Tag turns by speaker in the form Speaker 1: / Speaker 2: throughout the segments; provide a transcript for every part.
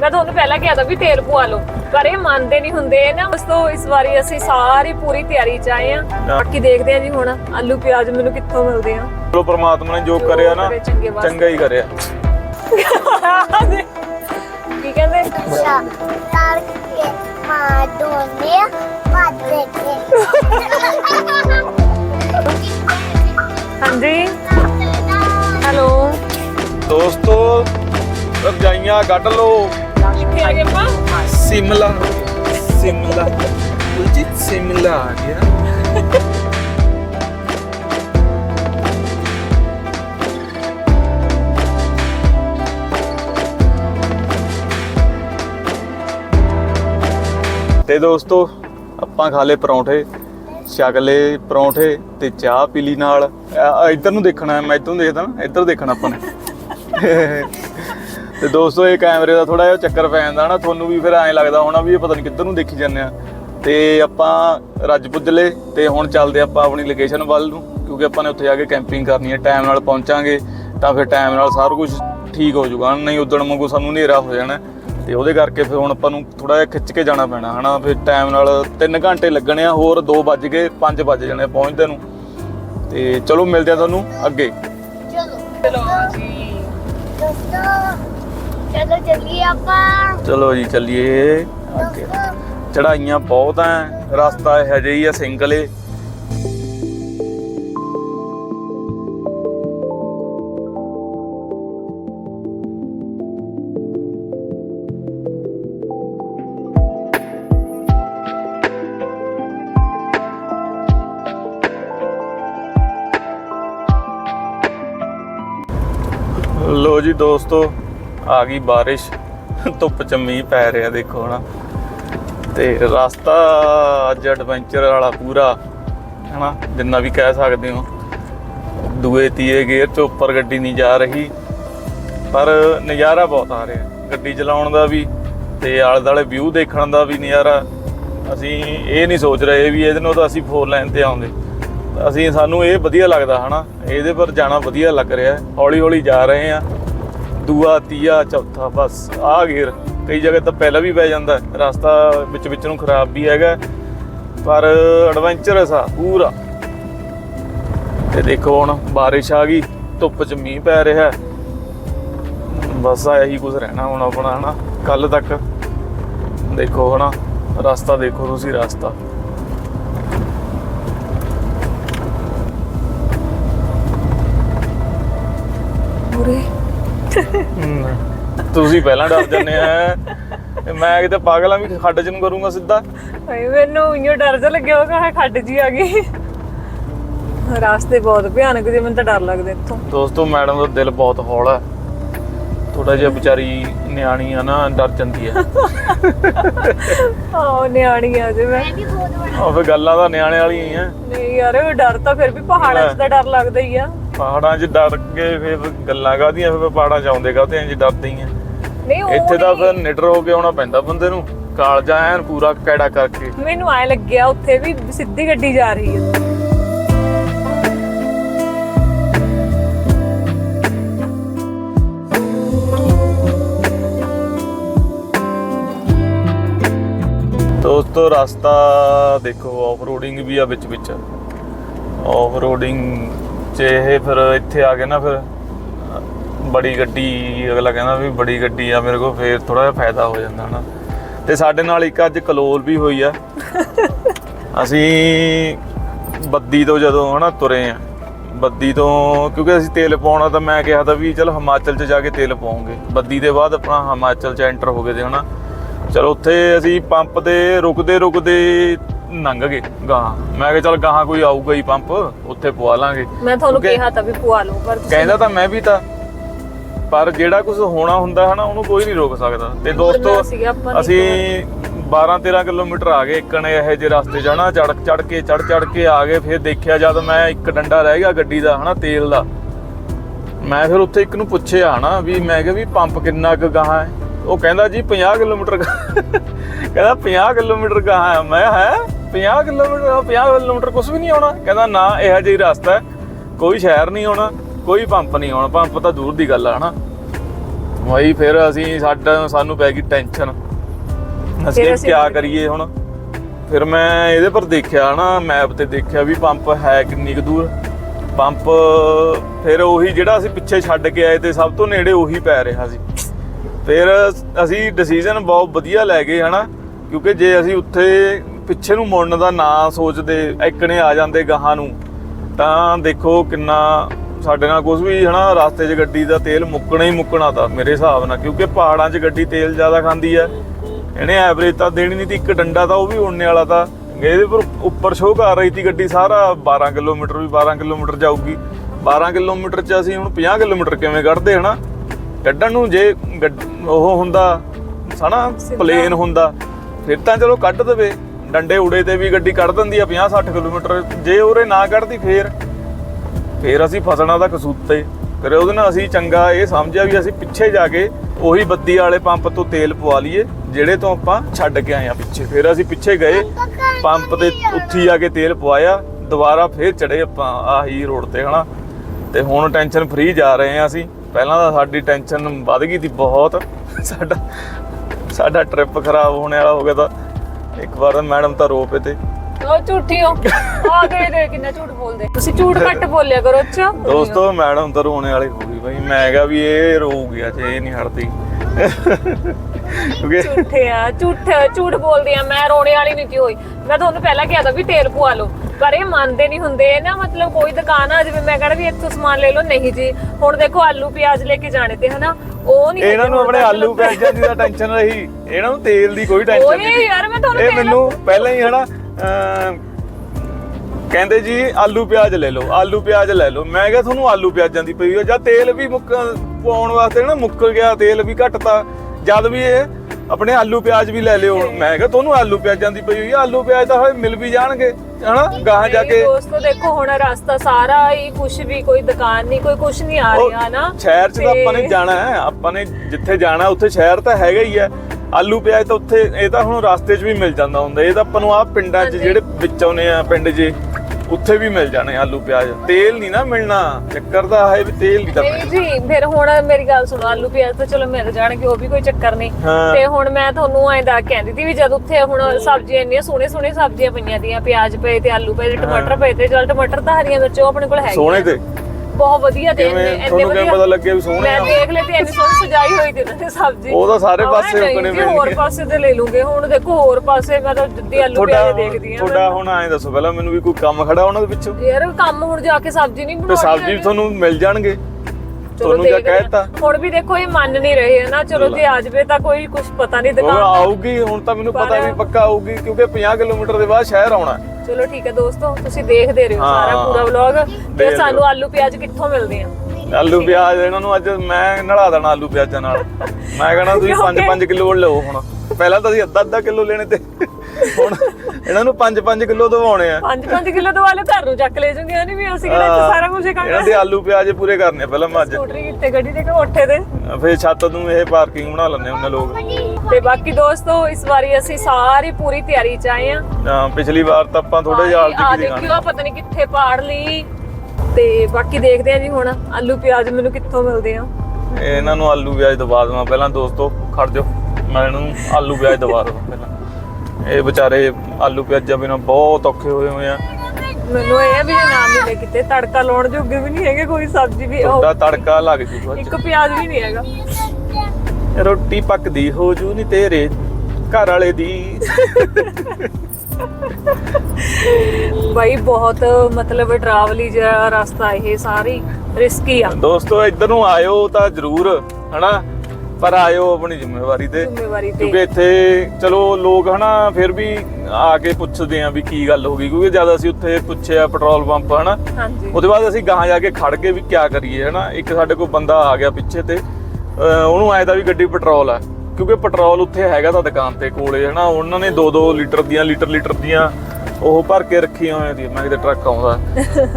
Speaker 1: ਮੈਂ ਤੁਹਾਨੂੰ ਪਹਿਲਾਂ ਕਿਹਾ ਤਾਂ ਵੀ ਤੇਲ ਪਵਾ ਲਓ ਪਰ ਇਹ ਮੰਨਦੇ ਨਹੀਂ ਹੁੰਦੇ। ਨਾ ਉਸ ਤੋਂ ਇਸ ਵਾਰੀ ਅਸੀਂ ਸਾਰੀ ਪੂਰੀ ਤਿਆਰੀ ਚ ਆਏ ਆ ਬਾਕੀ ਦੇਖਦੇ ਆ ਜੀ ਹੁਣ ਆਲੂ ਪਿਆਜ਼ ਮੈਨੂੰ ਕਿੱਥੋਂ ਮਿਲਦੇ ਆ।
Speaker 2: ਚਲੋ ਪ੍ਰਮਾਤਮਾ ਨੇ ਜੋ ਕਰਿਆ ਨਾ
Speaker 1: ਚੰਗੇ
Speaker 2: ਹੀ ਕਰਿਆ।
Speaker 1: ਕੀ ਕਹਿੰਦੇ?
Speaker 3: ਅੱਛਾ ਤਾਰ ਕੇ ਮਾਂ ਦੋਨੇ ਮਾਤੇ ਕੇ
Speaker 1: ਹਾਂਜੀ। ਹੈਲੋ।
Speaker 2: ਦੋਸਤੋ ਰਜਾਈਆਂ ਕੱਢ ਲਓ।
Speaker 1: ਕਿੱਥੇ ਆ ਗਏ ਆਪਾਂ?
Speaker 2: ਸਿਮਲਾ। ਸਿਮਲਾ। ਜੀ ਸਿਮਲਾ ਆ ਗਿਆ। ਤੇ ਦੋਸਤੋ, ਆਪਾਂ ਖਾ ਲਏ ਪਰੌਂਠੇ, ਛਕ ਲਏ ਪਰੌਂਠੇ ਤੇ ਚਾਹ ਪੀ ਲਈ ਨਾਲ। ਇੱਧਰ ਨੂੰ ਦੇਖਣਾ, ਮੈਂ ਇੱਧਰ ਨੂੰ ਦੇਖਦਾ ਨਾ, ਇੱਧਰ ਦੇਖਣਾ ਆਪਾਂ ਨੇ। ਤੇ ਦੋਸਤੋ ਇਹ ਕੈਮਰੇ ਦਾ ਥੋੜਾ ਜਿਹਾ ਚੱਕਰ ਪੈ ਜਾਂਦਾ ਨਾ ਤੁਹਾਨੂੰ ਵੀ ਫਿਰ ਐਂ ਲੱਗਦਾ ਹੋਣਾ ਵੀ ਇਹ ਪਤਾ ਨਹੀਂ ਕਿੱਧਰ ਨੂੰ ਦੇਖੀ ਜਾਂਦੇ ਆ। ਤੇ ਆਪਾਂ ਰੱਜ ਪੁੱਜਲੇ ਤੇ ਹੁਣ ਚੱਲਦੇ ਆਪਾਂ ਆਪਣੀ ਲੋਕੇਸ਼ਨ ਵੱਲ ਨੂੰ ਕਿਉਂਕਿ ਆਪਾਂ ਨੇ ਉੱਥੇ ਜਾ ਕੇ ਕੈਂਪਿੰਗ ਕਰਨੀ ਹੈ ਟਾਈਮ ਨਾਲ ਪਹੁੰਚਾਂਗੇ ਤਾਂ ਫਿਰ ਟਾਈਮ ਨਾਲ ਸਾਰਾ ਕੁਝ ਠੀਕ ਹੋ ਜਾਊਗਾ। ਨਹੀਂ ਉਦਣ ਵਾਂਗੂ ਸਾਨੂੰ ਹਨੇਰਾ ਹੋ ਜਾਣਾ ਤੇ ਉਹਦੇ ਕਰਕੇ ਫਿਰ ਹੁਣ ਆਪਾਂ ਨੂੰ ਥੋੜਾ ਜਿਹਾ ਖਿੱਚ ਕੇ ਜਾਣਾ ਪੈਣਾ ਹਨਾ? ਫਿਰ ਟਾਈਮ ਨਾਲ 3 ਘੰਟੇ ਲੱਗਣੇ ਆ ਹੋਰ 2 ਵੱਜ ਗਏ 5 ਵੱਜ ਜਾਣੇ ਆ ਪਹੁੰਚਦੇ ਨੂੰ। ਤੇ ਚਲੋ ਮਿਲਦੇ ਆ ਤੁਹਾਨੂੰ ਅੱਗੇ।
Speaker 3: ਚਲੋ।
Speaker 1: ਚਲੋ ਜੀ।
Speaker 3: ਦੋਸਤੋ ਚਲੋ ਚੱਲੀਏ ਆਪਾਂ
Speaker 2: ਚਲੋ ਜੀ ਚੱਲੀਏ ਅੱਗੇ ਚੜਾਈਆਂ ਬਹੁਤ ਐ ਰਸਤਾ ਇਹੋ ਜਿਹਾ ਹੀ ਆ ਸਿੰਗਲ ਏ ਲੋ ਜੀ ਦੋਸਤੋ ਆ ਗਈ ਬਾਰਿਸ਼, ਧੁੱਪ ਚ ਮੀਂਹ ਪੈ ਰਿਹਾ ਦੇਖੋ ਹਨਾ ਤੇ ਰਸਤਾ ਅੱਜ ਐਡਵੈਂਚਰ ਵਾਲਾ ਪੂਰਾ, ਹਨਾ, ਜਿੰਨਾ ਵੀ ਕਹਿ ਸਕਦੇ ਹੋ। ਦੂਏ ਤੀਏ ਗੇਅਰ ਚ ਉੱਪਰ ਗੱਡੀ ਨਹੀਂ ਜਾ ਰਹੀ, ਪਰ ਨਜ਼ਾਰਾ ਬਹੁਤ ਆ ਰਿਹਾ। ਗੱਡੀ ਚਲਾਉਣ ਦਾ ਵੀ ਤੇ ਆਲੇ ਦਾਲੇ ਵਿਊ ਦੇਖਣ ਦਾ ਵੀ ਨਜ਼ਾਰਾ। ਅਸੀਂ ਇਹ ਨਹੀਂ ਸੋਚ ਰਹੇ ਵੀ ਇਹਦੇ ਨਾਲ ਤਾਂ ਅਸੀਂ ਫੋਰ ਲਾਈਨ ਤੇ ਆਉਂਦੇ। ਅਸੀਂ, ਸਾਨੂੰ ਇਹ ਵਧੀਆ ਲੱਗਦਾ, ਹਨਾ। ਇਹਦੇ ਪਰ ਜਾਣਾ ਵਧੀਆ ਲੱਗ ਰਿਹਾ। ਹੌਲੀ ਹੌਲੀ ਜਾ ਰਹੇ ਆ ਦੂਆ, ਤੀਆ, ਚੌਥਾ, ਬਸ, ਆ ਗੇਰ। ਕਈ ਜਗ੍ਹਾ ਤਾਂ ਪਹਿਲਾਂ ਵੀ ਪੈ ਜਾਂਦਾ ਰਸਤਾ ਵਿੱਚ ਵਿੱਚ ਨੂੰ ਖਰਾਬ ਵੀ ਹੈਗਾ ਪਰ ਐਡਵੈਂਚਰਸ ਆ, ਪੂਰਾ। ਤੇ ਦੇਖੋ ਹੁਣ ਬਾਰਿਸ਼ ਆ ਗਈ, ਧੁੱਪ 'ਚ ਮੀਂਹ ਪੈ ਰਿਹਾ ਬਸ ਆ ਇਹੀ ਕੁਝ ਰਹਿਣਾ ਹੁਣ ਆਪਣਾ, ਹਨਾ। ਕੱਲ ਤੱਕ ਦੇਖੋ, ਹਨਾ। ਰਸਤਾ ਦੇਖੋ ਤੁਸੀਂ, ਰਸਤਾ
Speaker 1: ਪੂਰੇ
Speaker 2: ਹਮ, ਤੁਸੀਂ ਪਹਿਲਾਂ ਡਰ ਜਾਂਦੇ ਆ। ਮੈਂ ਕਿਤੇ ਪਾਗਲਾਂ ਵੀ ਖੱਡ 'ਚ ਨੂੰ ਕਰੂੰਗਾ ਸਿੱਧਾ।
Speaker 1: ਮੈਨੂੰ ਇੰਨਾ ਡਰ ਜਿਹਾ ਲੱਗਿਆ ਉਹ ਕਹਾ ਖੱਡ ਜੀ ਆ ਗਈ। ਰਾਸਤੇ ਬਹੁਤ ਭਿਆਨਕ ਜਿਹੇ ਮੈਨੂੰ ਤਾਂ ਡਰ ਲੱਗਦਾ ਇੱਥੋਂ।
Speaker 2: ਦੋਸਤੋ ਮੈਡਮ ਦਾ ਦਿਲ ਬਹੁਤ ਹੌਲਾ ਹੈ ਥੋੜਾ ਜਿਹਾ ਵਿਚਾਰੀ ਨਿਆਣੀ ਆ ਨਾ ਡਰ ਜਾਂਦੀ ਹੈ
Speaker 1: ਆਹ ਨਿਆਣੀ ਆ ਜੇ ਮੈਂ।
Speaker 2: ਉਹ ਫਿਰ ਗੱਲਾਂ ਤਾਂ ਨਿਆਣੇ ਵਾਲੀਆਂ ਹੀ ਆ।
Speaker 1: ਨਹੀਂ ਯਾਰ ਉਹ ਡਰ ਤਾਂ ਫਿਰ ਵੀ ਪਹਾੜਾਂ 'ਚ ਤਾਂ ਡਰ ਲੱਗਦਾ ਹੀ ਆ।
Speaker 2: ਪਹਾੜਾਂ 'ਚ ਡਰ ਕੇ ਫਿਰ ਗੱਲਾਂ ਕਾਹਦੀਆਂ ਫਿਰ ਪਹਾੜਾਂ 'ਚ ਆਉਂਦੇ ਕਾਹਤੇ ਇੰਜ ਡਰਦੇ ਹੀ ਆ?
Speaker 1: ਨਹੀਂ ਉਹ
Speaker 2: ਇੱਥੇ ਤਾਂ। ਫਿਰ ਨਿਡਰ ਹੋ ਕੇ ਆਉਣਾ ਪੈਂਦਾ ਬੰਦੇ ਨੂੰ। ਕਾਲਜਾ ਐਨ ਪੂਰਾ ਕੈੜਾ ਕਰਕੇ।
Speaker 1: ਮੈਨੂੰ ਐ ਲੱਗਿਆ ਉੱਥੇ ਵੀ ਸਿੱਧੀ ਗੱਡੀ ਜਾ ਰਹੀ ਹੈ
Speaker 2: ਦੋਸਤੋ ਰਸਤਾ ਦੇਖੋ ਆਫ ਰੋਡਿੰਗ ਵੀ ਆ ਵਿੱਚ ਵਿੱਚ ਆਫ ਰੋਡਿੰਗ ਚ ਇਹ ਫਿਰ ਇੱਥੇ ਆ ਕੇ ਨਾ ਫਿਰ ਬੜੀ ਗੱਡੀ ਅਗਲਾ ਕਹਿੰਦਾ ਵੀ ਬੜੀ ਗੱਡੀ ਆ ਮੇਰੇ ਕੋਲ ਫੇਰ ਥੋੜਾ ਜਿਹਾ ਫਾਇਦਾ ਹੋ ਜਾਂਦਾ ਹਨਾ। ਤੇ ਸਾਡੇ ਨਾਲ ਇੱਕ ਅੱਜ ਕਲੋਲ ਵੀ ਹੋਈ ਆ। ਅਸੀਂ ਬੱਦੀ ਤੋਂ ਜਦੋਂ ਹਨਾ ਤੁਰੇ ਆ ਬੱਦੀ ਤੋਂ ਕਿਉਂਕਿ ਅਸੀਂ ਤੇਲ ਪਾਉਣਾ ਤਾਂ ਮੈਂ ਕਿਹਾ ਤਾਂ ਵੀ ਚਲ ਹਿਮਾਚਲ 'ਚ ਜਾ ਕੇ ਤੇਲ ਪਾਉਂਗੇ। ਬੱਦੀ ਦੇ ਬਾਅਦ ਆਪਣਾ ਹਿਮਾਚਲ 'ਚ ਐਂਟਰ ਹੋ ਗਏ ਤੇ ਹਨਾ। ਚਲੋ ਉੱਥੇ ਅਸੀਂ ਪੰਪ ਤੇ ਰੁਕਦੇ ਰੁਕਦੇ ਲੰਘ ਗਏ ਗਾਹਾਂ। ਮੈਂ ਕਿਹਾ ਚਲ ਗਾਹਾਂ ਕੋਈ ਆਊਗਾ ਹੀ ਪੰਪ ਉੱਥੇ ਪਵਾ ਲਾਂਗੇ।
Speaker 1: ਮੈਂ ਤੁਹਾਨੂੰ
Speaker 2: ਕਿਉਂਕਿ-
Speaker 1: ਕਿਹਾ ਤਾਂ ਵੀ ਪਵਾ ਲਓ ਪਰ ਤੁਸੀਂ
Speaker 2: ਕਹਿੰਦਾ ਤਾਂ ਮੈਂ ਵੀ ਤਾਂ ਪਰ ਜਿਹੜਾ ਕੁਝ ਹੋਣਾ ਹੁੰਦਾ ਹਨਾ ਉਹਨੂੰ ਕੋਈ ਨਹੀਂ ਰੋਕ ਸਕਦਾ। ਤੇ ਦੋਸਤੋ
Speaker 1: ਕਰਨਾ ਸੀਗਾ ਆਪਾਂ ਨੇ
Speaker 2: ਅਸੀਂ 12 13 ਕਿਲੋਮੀਟਰ ਆ ਗਏ ਇੱਕਣੇ ਇਹੋ ਜਿਹੇ ਰਸਤੇ ਜਾਣਾ ਚੜ ਚੜ ਕੇ ਚੜ ਚੜ ਕੇ ਆ ਗਏ ਫਿਰ ਦੇਖਿਆ ਜਦ ਮੈਂ ਇੱਕ ਡੰਡਾ ਰਹਿ ਗਿਆ ਗੱਡੀ ਦਾ ਹਨਾ ਤੇਲ ਦਾ। ਮੈਂ ਫਿਰ ਉੱਥੇ ਇੱਕ ਨੂੰ ਪੁੱਛਿਆ ਹਨਾ ਵੀ ਮੈਂ ਕਿਹਾ ਵੀ ਪੰਪ ਕਿੰਨਾ ਕੁ ਗਾਹਾਂ ਹੈ? ਉਹ ਕਹਿੰਦਾ ਜੀ 50 ਕਿਲੋਮੀਟਰ ਕਹਿੰਦਾ 50 ਕਿਲੋਮੀਟਰ ਗਾਹਾਂ ਹੈ। ਮੈਂ ਹੈ? 50 ਕਿਲੋਮੀਟਰ 50 ਕਿਲੋਮੀਟਰ ਕੁਝ ਵੀ ਨਹੀਂ ਆਉਣਾ। ਕਹਿੰਦਾ ਨਾ ਇਹੋ ਜਿਹਾ ਹੀ ਰਸਤਾ ਹੈ। ਕੋਈ ਸ਼ਹਿਰ ਨਹੀਂ ਆਉਣਾ ਕੋਈ ਪੰਪ ਨਹੀਂ ਆਉਣਾ। ਪੰਪ ਤਾਂ ਦੂਰ ਦੀ ਗੱਲ ਆ ਹਨਾ? ਵਈ ਫਿਰ ਅਸੀਂ ਸਾਡਾ ਸਾਨੂੰ ਪੈ ਗਈ ਟੈਨਸ਼ਨ। ਅਸੀਂ
Speaker 1: ਫਿਰ-
Speaker 2: ਕਰੀਏ ਹੁਣ? ਫਿਰ ਮੈਂ ਇਹਦੇ ਪਰ ਦੇਖਿਆ ਨਾ ਮੈਪ ਤੇ ਦੇਖਿਆ ਵੀ ਪੰਪ ਹੈ ਕਿੰਨੀ ਕੁ ਦੂਰ। ਪੰਪ ਫਿਰ ਉਹੀ ਜਿਹੜਾ ਅਸੀਂ ਪਿੱਛੇ ਛੱਡ ਕੇ ਆਏ ਤੇ ਸਭ ਤੋਂ ਨੇੜੇ ਉਹੀ ਪੈ ਰਿਹਾ ਸੀ। ਫਿਰ ਅਸੀਂ ਡਿਸੀਜਨ ਬਹੁਤ ਵਧੀਆ ਲੈ ਗਏ ਹਨਾ? ਕਿਉਂਕਿ ਜੇ ਅਸੀਂ ਉੱਥੇ ਪਿੱਛੇ ਨੂੰ ਮੁੜਨ ਦਾ ਨਾਂ ਸੋਚਦੇ ਇੱਕਣੇ ਆ ਜਾਂਦੇ ਗਾਹਾਂ ਨੂੰ ਤਾਂ ਦੇਖੋ ਕਿੰਨਾ ਸਾਡੇ ਨਾਲ ਕੁਝ ਵੀ ਹਨਾ ਰਸਤੇ 'ਚ ਗੱਡੀ ਦਾ ਤੇਲ ਮੁੱਕਣਾ ਹੀ ਮੁੱਕਣਾ ਤਾਂ ਮੇਰੇ ਹਿਸਾਬ ਨਾਲ ਕਿਉਂਕਿ ਪਹਾੜਾਂ 'ਚ ਗੱਡੀ ਤੇਲ ਜ਼ਿਆਦਾ ਖਾਂਦੀ ਹੈ। ਇਹਨੇ ਐਵਰੇਜ ਤਾਂ ਦੇਣੀ ਨਹੀਂ ਤੀ ਇੱਕ ਡੰਡਾ ਤਾਂ ਉਹ ਵੀ ਉੜਨੇ ਵਾਲਾ ਤਾਂ। ਇਹਦੇ ਪਰ ਉੱਪਰ ਸ਼ੋਅ ਕਰ ਰਹੀ ਤੀ ਗੱਡੀ ਸਾਰਾ 12 ਕਿਲੋਮੀਟਰ ਵੀ 12 ਕਿਲੋਮੀਟਰ ਜਾਊਗੀ। 12 ਕਿਲੋਮੀਟਰ 'ਚ ਅਸੀਂ ਹੁਣ 50 ਕਿਲੋਮੀਟਰ ਕਿਵੇਂ ਕੱਢਦੇ ਹਨਾ? ਕੱਢਣ ਨੂੰ ਜੇ ਉਹ ਹੁੰਦਾ ਹਨਾ ਪਲੇਨ ਹੁੰਦਾ ਫਿਰ ਤਾਂ ਚਲੋ ਕੱਢ ਦਵੇ। ਡੰਡੇ ਉੜੇ ਤੇ ਵੀ ਗੱਡੀ ਕੱਢ ਦਿੰਦੀ ਆ 50 60 ਕਿਲੋਮੀਟਰ। ਜੇ ਉਰੇ ਨਾ ਕੱਢਦੀ, ਫੇਰ। ਫੇਰ ਅਸੀਂ ਫਸਣਾ ਦਾ ਕਸੂਤੇ ਫਿਰ ਉਹਦੇ ਨਾਲ ਅਸੀਂ ਚੰਗਾ ਇਹ ਸਮਝਿਆ ਵੀ ਅਸੀਂ ਪਿੱਛੇ ਜਾ ਕੇ ਉਹੀ ਬੱਦੀ ਵਾਲੇ ਪੰਪ ਤੋਂ ਤੇਲ ਪਵਾ ਲਈਏ, ਜਿਹੜੇ ਤੋਂ ਆਪਾਂ ਛੱਡ ਕੇ ਆਏ ਆ ਪਿੱਛੇ। ਫਿਰ ਅਸੀਂ ਪਿੱਛੇ ਗਏ, ਪੰਪ ਤੇ ਉੱਥੀ ਜਾ ਕੇ ਤੇਲ ਪਵਾਇਆ, ਦੁਬਾਰਾ ਫੇਰ ਚੜੇ ਆਪਾਂ ਆਹੀ ਰੋਡ ਤੇ, ਹਨਾ? ਤੇ ਹੁਣ ਟੈਨਸ਼ਨ ਫ੍ਰੀ ਜਾ ਰਹੇ ਆ ਅਸੀਂ। ਪਹਿਲਾਂ ਤਾਂ ਸਾਡੀ ਟੈਨਸ਼ਨ ਵੱਧ ਗਈ ਸੀ ਬਹੁਤ। ਸਾਡਾ ਸਾਡਾ ਟ੍ਰਿਪ ਖਰਾਬ ਹੋਣੇ ਵਾਲਾ ਹੋ ਗਿਆ ਤਾਂ। ਇੱਕ ਵਾਰ ਮੈਡਮ ਤਾਂ ਰੋ ਪਏ ਤੇ।
Speaker 1: ਉਹ ਝੂਠੀ ਹੋ। ਆ ਦੇ ਦੇ ਕਿੰਨਾ ਝੂਠ ਬੋਲਦੇ। ਤੁਸੀਂ ਝੂਠ ਘੱਟ ਬੋਲਿਆ ਕਰੋ ਅੱਛਾ?
Speaker 2: ਦੋਸਤੋ ਮੈਡਮ ਤਾਂ ਰੋਣੇ ਵਾਲੀ ਹੋ ਗਈ ਬਈ। ਮੈਂ ਕਿਹਾ ਵੀ ਇਹ ਰੋਊਗੀ ਅੱਜ ਇਹ ਨਹੀਂ ਹਟਦੀ।
Speaker 1: ਝੂਠੇ ਆ ਝੂਠ ਝੂਠ ਬੋਲਦੀ ਆ। ਮੈਂ ਰੋਣੇ ਵਾਲੀ ਨਹੀਂ ਤੀ ਹੋਈ। ਮੈਂ ਤੁਹਾਨੂੰ ਪਹਿਲਾਂ ਕਿਹਾ ਤਾਂ ਵੀ ਤੇਲ ਪਵਾ ਲਓ। ਪਰ ਇਹ ਮੰਨਦੇ ਨਹੀਂ ਹੁੰਦੇ। ਨਾ ਮਤਲਬ ਕੋਈ ਦੁਕਾਨ ਆ ਜਿਵੇਂ ਮੈਂ ਕਹਿੰਦਾ ਵੀ ਇੱਥੋਂ ਸਮਾਨ ਲੈ ਲਓ ਨਹੀਂ ਜੀ। ਹੁਣ ਦੇਖੋ ਆਲੂ ਪਿਆਜ਼ ਲੈ ਕੇ ਜਾਣੇ ਤੇ ਹਨਾ? ਉਹ ਨਹੀਂ
Speaker 2: ਇਹਨਾਂ ਨੂੰ ਆਪਣੇ ਆਲੂ ਪਿਆਜ਼ਾਂ ਦੀ ਤਾਂ ਟੈਨਸ਼ਨ ਰਹੀ। ਇਹਨਾਂ ਨੂੰ ਤੇਲ ਦੀ ਕੋਈ ਟੈਨਸ਼ਨ
Speaker 1: ਓਏ
Speaker 2: ਨਹੀਂ
Speaker 1: ਯਾਰ ਮੈਂ ਤੁਹਾਨੂੰ
Speaker 2: ਇਹ ਮੈਨੂੰ ਪਹਿਲਾਂ ਹੀ ਹਨਾ ਕਹਿੰਦੇ ਜੀ ਆਲੂ ਪਿਆਜ਼ ਲੈ ਲਓ ਆਲੂ ਪਿਆਜ਼ ਲੈ ਲਓ। ਮੈਂ ਕਿਹਾ ਤੁਹਾਨੂੰ ਆਲੂ ਪਿਆਜ਼ਾਂ ਦੀ ਪਈ ਹੋ ਜਾਂ ਤੇਲ ਵੀ ਮੁੱਕ ਪਾਉਣ ਵਾਸਤੇ ਨਾ ਮੁੱਕ ਗਿਆ ਤੇਲ ਵੀ ਘਟਤਾ ਜਦ ਵੀ ਇਹ ਆਪਣੇ ਆਲੂ ਪਿਆਜ਼ ਵੀ ਲੈ ਲਿਓ ਮੈਂ ਕਿਹਾ ਤੁਹਾਨੂੰ ਆਲੂ ਪਿਆਜ਼ਾਂ ਦੀ ਪਈ ਹੋਈ ਆਲੂ ਪਿਆਜ਼ ਤਾਂ ਹੋਏ ਮਿਲ ਵੀ ਜਾਣਗੇ। ਹਨਾ ਗਾਹਾਂ ਜਾ ਕੇ
Speaker 1: ਦੋਸਤੋ ਦੇਖੋ ਹੁਣ ਰਸਤਾ ਸਾਰਾ ਹੀ ਕੁਝ ਵੀ ਕੋਈ ਦੁਕਾਨ ਨਹੀਂ ਕੋਈ ਕੁਝ ਨਹੀਂ ਆ ਰਿਹਾ ਨਾ।
Speaker 2: ਸ਼ਹਿਰ 'ਚ ਤਾਂ ਆਪਾਂ ਨੇ ਜਾਣਾ ਹੈ ਆਪਾਂ ਨੇ ਜਿੱਥੇ ਜਾਣਾ ਉੱਥੇ ਸ਼ਹਿਰ ਤਾਂ ਹੈਗਾ ਹੀ ਹੈ। ਆਲੂ ਪਿਆਜ਼ ਤਾਂ ਉੱਥੇ ਇਹ ਤਾਂ ਹੁਣ ਰਸਤੇ 'ਚ ਵੀ ਮਿਲ ਜਾਂਦਾ ਹੁੰਦਾ ਇਹ ਤਾਂ ਆਪਾਂ ਨੂੰ ਆ ਪਿੰਡਾਂ 'ਚ। ਜਿਹੜੇ ਵਿੱਚ ਆਉਨੇ ਆ ਪਿੰਡ 'ਚ ਉੱਥੇ ਵੀ ਮਿਲ ਜਾਣੇ ਆਲੂ ਪਿਆਜ਼। ਤੇਲ ਨਹੀਂ ਨਾ ਮਿਲਣਾ। ਚੱਕਰ ਦਾ ਹੈ ਵੀ ਤੇਲ ਨਹੀਂ ਤਾਂ
Speaker 1: ਨਹੀਂ ਜੀ ਫਿਰ ਹੁਣ ਮੇਰੀ ਗੱਲ ਸੁਣੋ ਆਲੂ ਪਿਆਜ਼ ਤਾਂ ਚਲੋ ਮਿਲ ਜਾਣਗੇ ਉਹ ਵੀ ਕੋਈ ਚੱਕਰ ਨਹੀਂ।
Speaker 2: ਹਾਂ।
Speaker 1: ਤੇ ਹੁਣ ਮੈਂ ਤੁਹਾਨੂੰ ਐਂ ਦਾ ਕਹਿੰਦੀ ਸੀ ਵੀ ਜਦ ਉੱਥੇ ਹੁਣ ਸਬਜ਼ੀਆਂ ਇੰਨੀਆਂ ਸੋਹਣੇ ਸੋਹਣੇ ਸਬਜ਼ੀਆਂ ਪਈਆਂ ਦੀਆਂ ਪਿਆਜ਼ ਪਏ ਤੇ ਆਲੂ ਪਏ ਤੇ ਟਮਾਟਰ ਪਏ ਤੇ ਚਲ ਟਮਾਟਰ ਤਾਂ ਹਰੀਆਂ ਮਿਰਚਾਂ ਉਹ ਆਪਣੇ ਕੋਲ ਹੈਗੀਆਂ।
Speaker 2: ਸੋਹਣੇ ਤੇ।
Speaker 1: ਬਹੁਤ ਵਧੀਆ ਤੇ
Speaker 2: ਕਿਵੇਂ?
Speaker 1: ਇੰਨੇ-
Speaker 2: ਤੁਹਾਨੂੰ ਕਿਵੇਂ
Speaker 1: ਵਧੀਆ-
Speaker 2: ਪਤਾ ਲੱਗਿਆ ਵੀ ਸੋਹਣੇ
Speaker 1: ਮੈਂ
Speaker 2: ਆ?
Speaker 1: ਦੇਖ ਲਈ ਤੇ ਇੰਨੀ ਸੋਹਣੀ ਸਜਾਈ ਹੋਈ ਤੇ ਸਬਜ਼ੀ
Speaker 2: ਉਹ ਤਾਂ ਸਾਰੇ ਪਾਸੇ
Speaker 1: ਨਹੀਂ
Speaker 2: ਉੱਕਣੇ
Speaker 1: ਜੀ, ਹੋਰ। ਪਾਸੇ ਤੇ ਲੈ ਲੂਗੇ ਹੁਣ ਦੇਖੋ ਹੋਰ ਪਾਸੇ ਮੈਂ ਤਾਂ ਜੱਦੀ ਆਲੂ ਪਿਆਜ਼ ਦੇਖਦੀ ਆ
Speaker 2: ਤੁਹਾਡਾ ਹੁਣ ਐਂ ਦੱਸੋ ਪਹਿਲਾਂ ਮੈਨੂੰ ਵੀ ਕੋਈ ਕੰਮ ਖੜਾ ਉਹਨਾਂ ਦੇ ਪਿੱਛੋਂ
Speaker 1: ਯਾਰ ਕੰਮ ਹੁਣ ਜਾ ਕੇ ਸਬਜ਼ੀ ਨਹੀਂ
Speaker 2: ਤੇ
Speaker 1: ਬਣਾਉਣੀ
Speaker 2: ਸਬਜ਼ੀ ਵੀ ਤੁਹਾਨੂੰ ਮਿਲ ਜਾਣਗੇ
Speaker 1: ਚਲੋ
Speaker 2: ਤੁਹਾਨੂੰ ਕਿਆ
Speaker 1: ਦੇਖਦੇ।
Speaker 2: ਕਹਿਤਾ
Speaker 1: ਹੁਣ ਵੀ ਦੇਖੋ ਇਹ ਮੰਨ ਨਹੀਂ ਰਹੇ ਨਾ ਚਲੋ ਜੇ ਆ ਜਾਵੇ ਤਾਂ ਕੋਈ ਕੁਝ ਪਤਾ ਨਹੀਂ
Speaker 2: ਉਹ
Speaker 1: ਦੁਕਾਨ।
Speaker 2: ਆਊਗੀ ਹੁਣ ਤਾਂ ਮੈਨੂੰ ਪਤਾ ਵੀ ਪੱਕਾ ਆਊਗੀ ਕਿਉਂਕਿ 50 ਕਿਲੋਮੀਟਰ ਦੇ ਬਾਅਦ ਸ਼ਹਿਰ ਆਉਣਾ ਹੈ।
Speaker 1: ਚਲੋ ਠੀਕ ਹੈ ਦੋਸਤੋ ਤੁਸੀਂ ਦੇਖਦੇ ਰਹੋ
Speaker 2: ਹਾਂ,
Speaker 1: ਸਾਰਾ ਪੂਰਾ ਵਲੌਗ
Speaker 2: ਦੇਖ
Speaker 1: ਤੇ
Speaker 2: ਲਿਓ।
Speaker 1: ਸਾਨੂੰ ਆਲੂ ਪਿਆਜ਼ ਕਿੱਥੋਂ ਮਿਲਦੇ ਆ?
Speaker 2: ਆਲੂ ਪਿਆਜ਼ ਇਹਨਾਂ ਨੂੰ ਅੱਜ ਮੈਂ ਨਲਾ ਦੇਣਾ ਆਲੂ ਪਿਆਜ਼ਾਂ ਨਾਲ। ਮੈਂ ਕਹਣਾ ਤੁਸੀਂ 5-5 ਕਿਲੋ ਲਓ ਹੁਣ। ਪਹਿਲਾਂ ਤਾਂ ਅਸੀਂ ਅੱਧਾ ਅੱਧਾ ਕਿਲੋ ਲੈਣੇ ਤੇ। ਹੁਣ ਇਹਨਾਂ ਨੂੰ 5-5 ਕਿਲੋ ਦਵਾਉਣੇ ਆ।
Speaker 1: 5-5 ਕਿਲੋ ਤੋਂ ਵਾਲੇ ਘਰ ਨੂੰ ਚੱਕ ਲੈ ਜੂਗੇ ਨਹੀਂ ਵੀ ਅਸੀਂ ਕਿਹੜਾ ਇੱਥੇ ਸਾਰਾ ਕੁਝ
Speaker 2: ਇਹਨਾਂ
Speaker 1: ਕਰਨਾ
Speaker 2: ਦੇ ਆਲੂ ਪਿਆਜ਼ ਪੂਰੇ ਕਰਨੇ ਪਹਿਲਾਂ ਮੈਂ ਅੱਜ।
Speaker 1: ਸਕੂਟਰੀ ਕਿੱਥੇ ਗੱਡੀ ਦੇ ਕੋਠੇ ਤੇ
Speaker 2: ਫਿਰ ਛੱਤ ਨੂੰ ਇਹ ਪਾਰਕਿੰਗ ਬਣਾ ਲੈਂਦੇ ਹੁੰਦੇ ਲੋਕ।
Speaker 1: ਤੇ ਬਾਕੀ ਦੋਸਤੋ ਇਸ ਵਾਰੀ ਅਸੀਂ ਸਾਰੀ ਪੂਰੀ ਤਿਆਰੀ ਚ ਆਏ ਆ।
Speaker 2: ਤਾਂ ਪਿਛਲੀ ਵਾਰ ਤਾਂ ਆਪਾਂ ਥੋੜੇ ਜਿਹਾ
Speaker 1: ਆ
Speaker 2: ਆਲਦੀ
Speaker 1: ਦੇਖਿਓ ਆਹ ਪਤਾ ਨਹੀਂ ਕਿੱਥੇ ਪਾੜ ਲਈ। ਤੇ ਬਾਕੀ ਦੇਖਦੇ ਆ ਜੀ ਹੁਣ ਆਲੂ ਪਿਆਜ਼ ਮੈਨੂੰ ਕਿੱਥੋਂ ਮਿਲਦੇ ਆ।
Speaker 2: ਇਹਨਾਂ ਨੂੰ ਆਲੂ ਪਿਆਜ਼ ਦਵਾ ਦੇਵਾਂ। ਪਹਿਲਾਂ ਦੋਸਤੋ ਖੜ ਜਾਓ। ਮੈਂ ਇਹਨਾਂ ਨੂੰ ਆਲੂ ਪਿਆਜ਼ ਦਵਾ ਦੇਵਾਂ ਪਹਿਲਾਂ। ਇਹ ਵਿਚਾਰੇ ਆਲੂ ਪਿਆਜ਼ਾਂ ਬਿਨਾਂ ਬਹੁਤ ਔਖੇ ਹੋਏ ਹੋਏ ਆ।
Speaker 1: ਮੈਨੂੰ ਇਹ ਆ ਵੀ ਨਾ ਮਿਲੇ ਕਿਤੇ ਤੜਕਾ ਲਾਉਣ ਜੋਗੇ ਵੀ ਨਹੀਂ ਹੈਗੇ ਕੋਈ ਸਬਜ਼ੀ ਵੀ ਉਹ
Speaker 2: ਤੁਹਾਡਾ ਤੜਕਾ ਲੱਗ ਜੂਗਾ
Speaker 1: ਇੱਕ ਪਿਆਜ਼ ਵੀ ਨਹੀਂ ਹੈਗਾ।
Speaker 2: ਰੋਟੀ ਪੱਕਦੀ ਹੋ ਜੂ ਨਹੀਂ ਤੇਰੇ ਘਰ ਵਾਲੇ ਦੀ।
Speaker 1: ਬਾਈ ਬਹੁਤ ਮਤਲਬ ਡਰਾਵਲੀ ਜਿਹਾ ਰਸਤਾ ਇਹ ਸਾਰੀ ਰਿਸਕੀ ਆ।
Speaker 2: ਦੋਸਤੋ ਇੱਧਰ ਨੂੰ ਆਇਓ ਤਾਂ ਜ਼ਰੂਰ ਹਨਾ? ਪਰ ਆਇਓ ਆਪਣੀ ਜ਼ਿੰਮੇਵਾਰੀ ਤੇ
Speaker 1: ਜ਼ਿੰਮੇਵਾਰੀ ਤੇ।
Speaker 2: ਕਿਉਂਕਿ ਇੱਥੇ ਚਲੋ ਲੋਕ ਹਨਾ ਫਿਰ ਵੀ ਆ ਕੇ ਪੁੱਛਦੇ ਆ ਵੀ ਕੀ ਗੱਲ ਹੋ ਗਈ ਕਿਉਂਕਿ ਜਦ ਅਸੀਂ ਉੱਥੇ ਪੁੱਛਿਆ ਪੈਟਰੋਲ ਪੰਪ ਹਨਾ ਉਹਦੇ ਬਾਅਦ ਅਸੀਂ ਗਾਹਾਂ ਜਾ ਕੇ ਖੜ ਕੇ ਵੀ ਕਿਆ ਕਰੀਏ ਹਨਾ ਇੱਕ ਸਾਡੇ ਕੋਲ ਬੰਦਾ ਆ ਗਿਆ ਪਿੱਛੇ ਤੇ ਉਹਨੂੰ ਆਇਆ ਤਾਂ ਵੀ ਗੱਡੀ ਪੈਟਰੋਲ ਆ ਕਿਉਂਕਿ ਪੈਟਰੋਲ ਉੱਥੇ ਹੈਗਾ ਤਾਂ ਦੁਕਾਨ ਤੇ ਕੋਲੇ ਹਨਾ ਉਹਨਾਂ ਨੇ 2-2 ਲੀਟਰ ਦੀਆਂ ਲੀਟਰ ਲੀਟਰ ਦੀਆਂ ਉਹ ਭਰ ਕੇ ਰੱਖੀਆਂ ਹੋਈਆਂ ਸੀ ਮੈਂ ਕਿਤੇ ਟਰੱਕ ਆਉਂਦਾ।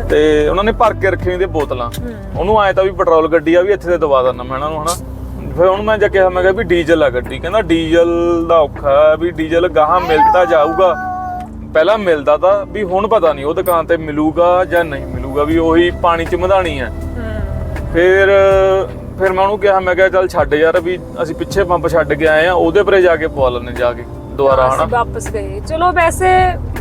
Speaker 2: ਤੇ ਉਹਨਾਂ ਨੇ ਭਰ ਕੇ ਰੱਖੀਆਂ ਹੋਈਆਂ ਬੋਤਲਾਂ। ਉਹਨੂੰ ਆਇਆ ਤਾਂ ਵੀ ਪੈਟਰੋਲ ਗੱਡੀ ਆ ਵੀ ਇੱਥੇ ਤੇ ਦਵਾ ਦਿੰਦਾ ਮੈਂ ਇਹਨਾਂ ਨੂੰ ਹਨਾ। ਫਿਰ ਹੁਣ ਮੈਂ ਜਾ ਕਿਹਾ ਮੈਂ ਕਿਹਾ ਵੀ ਡੀਜ਼ਲ ਆ ਗੱਡੀ। ਕਹਿੰਦਾ ਡੀਜ਼ਲ ਦਾ ਔਖਾ ਵੀ ਡੀਜ਼ਲ ਗਾਹਾਂ ਮਿਲਦਾ ਜਾਊਗਾ। ਪਹਿਲਾਂ ਮਿਲਦਾ ਤਾਂ ਵੀ ਹੁਣ ਪਤਾ ਨਹੀਂ ਉਹ ਦੁਕਾਨ ਤੇ ਮਿਲੂਗਾ ਜਾਂ ਨਹੀਂ ਮਿਲੂਗਾ ਵੀ ਉਹੀ ਪਾਣੀ ਚ ਮਧਾਣੀ ਹੈ।
Speaker 1: ਹਮ,
Speaker 2: ਫਿਰ ਫਿਰ ਮੈਂ ਉਹਨੂੰ ਕਿਹਾ ਮੈਂ ਕਿਹਾ ਚੱਲ ਛੱਡ ਯਾਰ ਵੀ ਅਸੀਂ ਪਿੱਛੇ ਪੰਪ ਛੱਡ ਕੇ ਆਏ ਆ ਉਹਦੇ ਪਰੇ ਜਾ ਕੇ ਪਵਾ ਲੈਣੇ ਜਾ ਕੇ।
Speaker 1: ਅਸੀਂ
Speaker 2: ਹਨਾ?
Speaker 1: ਵਾਪਸ ਗਏ। ਚਲੋ ਵੈਸੇ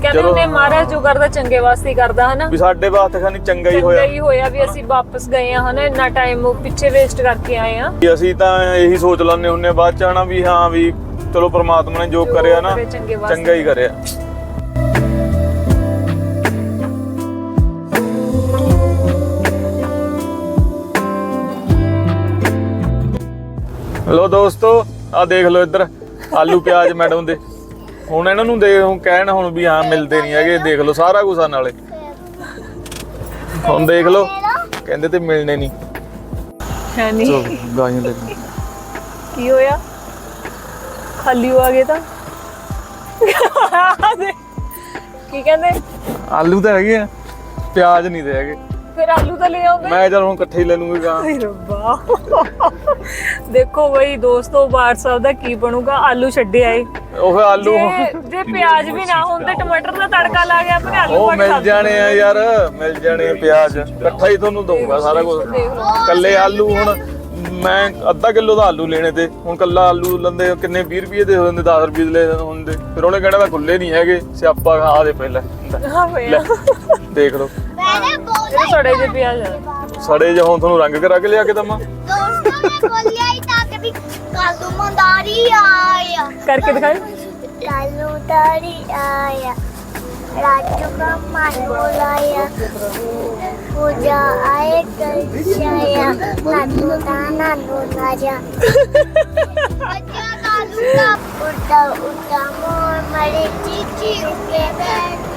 Speaker 1: ਕਹਿੰਦੇ
Speaker 2: ਚਲੋ,
Speaker 1: ਨੇ। ਮਹਾਰਾਜ ਜੋ ਕਰਦਾ ਚੰਗੇ ਵਾਸਤੇ ਹੀ ਕਰਦਾ ਹਨਾ?
Speaker 2: ਵੀ ਸਾਡੇ ਵਾਸਤੇ ਖਾਨੀ ਚੰਗਾ ਹੀ
Speaker 1: ਚੰਗਾ
Speaker 2: ਹੋਇਆ
Speaker 1: ਹੀ ਹੋਇਆ ਵੀ ਅਸੀਂ ਵਾਪਸ ਗਏ ਆ ਹਨਾ? ਇੰਨਾ ਟਾਈਮ ਪਿੱਛੇ ਵੇਸਟ ਕਰਕੇ ਆਏ ਆ।
Speaker 2: ਵੀ ਅਸੀਂ ਤਾਂ ਇਹੀ ਸੋਚ ਲੈਂਦੇ ਹੁੰਨੇ ਬਾਅਦ ਚ ਹਨਾ? ਵੀ ਹਾਂ ਵੀ ਚਲੋ ਪ੍ਰਮਾਤਮਾ ਨੇ ਜੋ
Speaker 1: ਜੋ
Speaker 2: ਕਰਿਆ ਨਾ
Speaker 1: ਕਰੇ ਚੰਗੇ ਵਾਸਤੇ।
Speaker 2: ਚੰਗਾ ਹੀ ਕਰਿਆ। ਲੋ ਦੋਸਤੋ ਆ ਦੇਖ ਲਓ ਇੱਧਰ। ਆਲੂ ਪਿਆਜ਼ ਮੈਡਮ ਦੇ। ਹੁਣ ਇਹਨਾਂ ਨੂੰ ਦੇ ਹੁਣ ਕਹਿਣ ਹੁਣ ਵੀ ਹਾਂ ਮਿਲਦੇ ਨਹੀਂ ਹੈਗੇ ਦੇਖ ਲਓ ਸਾਰਾ ਕੁਝ ਨਾਲੇ। ਹੁਣ ਦੇਖ ਲਓ ਕਹਿੰਦੇ ਤੇ ਮਿਲਣੇ ਨਹੀਂ।
Speaker 1: ਹੈ ਨਹੀਂ।
Speaker 2: ਚਲੋ ਗਾਈਆਂ ਦੇ।
Speaker 1: ਕੀ ਹੋਇਆ? ਖਾਲੀ ਹੋ ਗਏ ਤਾਂ? ਕੀ ਕਹਿੰਦੇ?
Speaker 2: ਆਲੂ ਤਾਂ ਹੈਗੇ ਆ ਪਿਆਜ਼ ਨਹੀਂ ਦੇ ਹੈਗੇ।
Speaker 1: ਫਿਰ ਆਲੂ ਤਾਂ ਲੈ ਆਉਂਦੇ
Speaker 2: ਮੈਂ ਚਲ ਹੁਣ ਇਕੱਠੇ ਹੀ ਲੈ ਲੂੰਗੀ ਗਾਂ।
Speaker 1: ਹਾਏ ਰੱਬਾ। ਦੇਖੋ ਬਈ ਦੋਸਤੋ ਬਾਰ ਸਾਹਿਬ ਦਾ ਕੀ ਬਣੂਗਾ? ਆਲੂ ਛੱਡੇ ਆਏ।
Speaker 2: ਉਹ ਆਲੂ
Speaker 1: ਜੇ ਜੇ ਪਿਆਜ਼ ਵੀ ਨਾ ਹੁੰਦੇ ਟਮਾਟਰ ਦਾ ਤੜਕਾ ਲਾ ਗਿਆ ਆਪਣੇ ਆਲੂ
Speaker 2: ਉਹ
Speaker 1: ਪਾ
Speaker 2: ਮਿਲ ਜਾਣੇ ਆ ਯਾਰ ਮਿਲ ਜਾਣੇ ਆ ਪਿਆਜ਼। ਇਕੱਠਾ ਹੀ ਤੁਹਾਨੂੰ ਦਊਗਾ ਸਾਰਾ ਕੁਝ। ਕੱਲੇ ਆਲੂ ਹੁਣ ਮੈਂ ਅੱਧਾ ਕਿਲੋ ਦਾ ਆਲੂ ਲੈਣੇ ਤੇ। ਹੁਣ ਕੱਲਾ ਆਲੂ ਲੰਦੇ ਕਿੰਨੇ 20 ਰੁਪਏ ਦੇ ਹੋ ਜਾਂਦੇ 10 ਰੁਪਏ ਦੇ ਲੈ ਹੁੰਦੇ। ਫਿਰ ਉਹਨੇ ਕਹਿਣਾ ਤਾਂ ਖੁੱਲੇ ਨਹੀਂ ਹੈਗੇ ਸਿਆਪਾ ਖਾ ਦੇ ਪਹਿਲਾਂ।
Speaker 1: ਹਾਂ ਹੋਇਆ
Speaker 2: ਦੇਖ ਲਓ
Speaker 3: मैंने बोला
Speaker 1: ਇਹ ਸੜੇ ਜੇ ਪਿਆਜ਼ ਆ
Speaker 2: ਸੜੇ ਜੇ ਹੁਣ ਤੁਹਾਨੂੰ ਰੰਗ ਕਰਾ ਕੇ ਲਿਆ ਕੇ ਦਮਾ
Speaker 3: दोस्तों ने बोलिया ही था कि कालू मंदारी आया
Speaker 1: ਕਰਕੇ ਦਿਖਾਓ
Speaker 3: कालू दारी आया राजू का मान बोलाया पूजा आए कल नानू नाना नाजा बच्चा कालू का उड़ता उड़ता मोर मरे चीची उके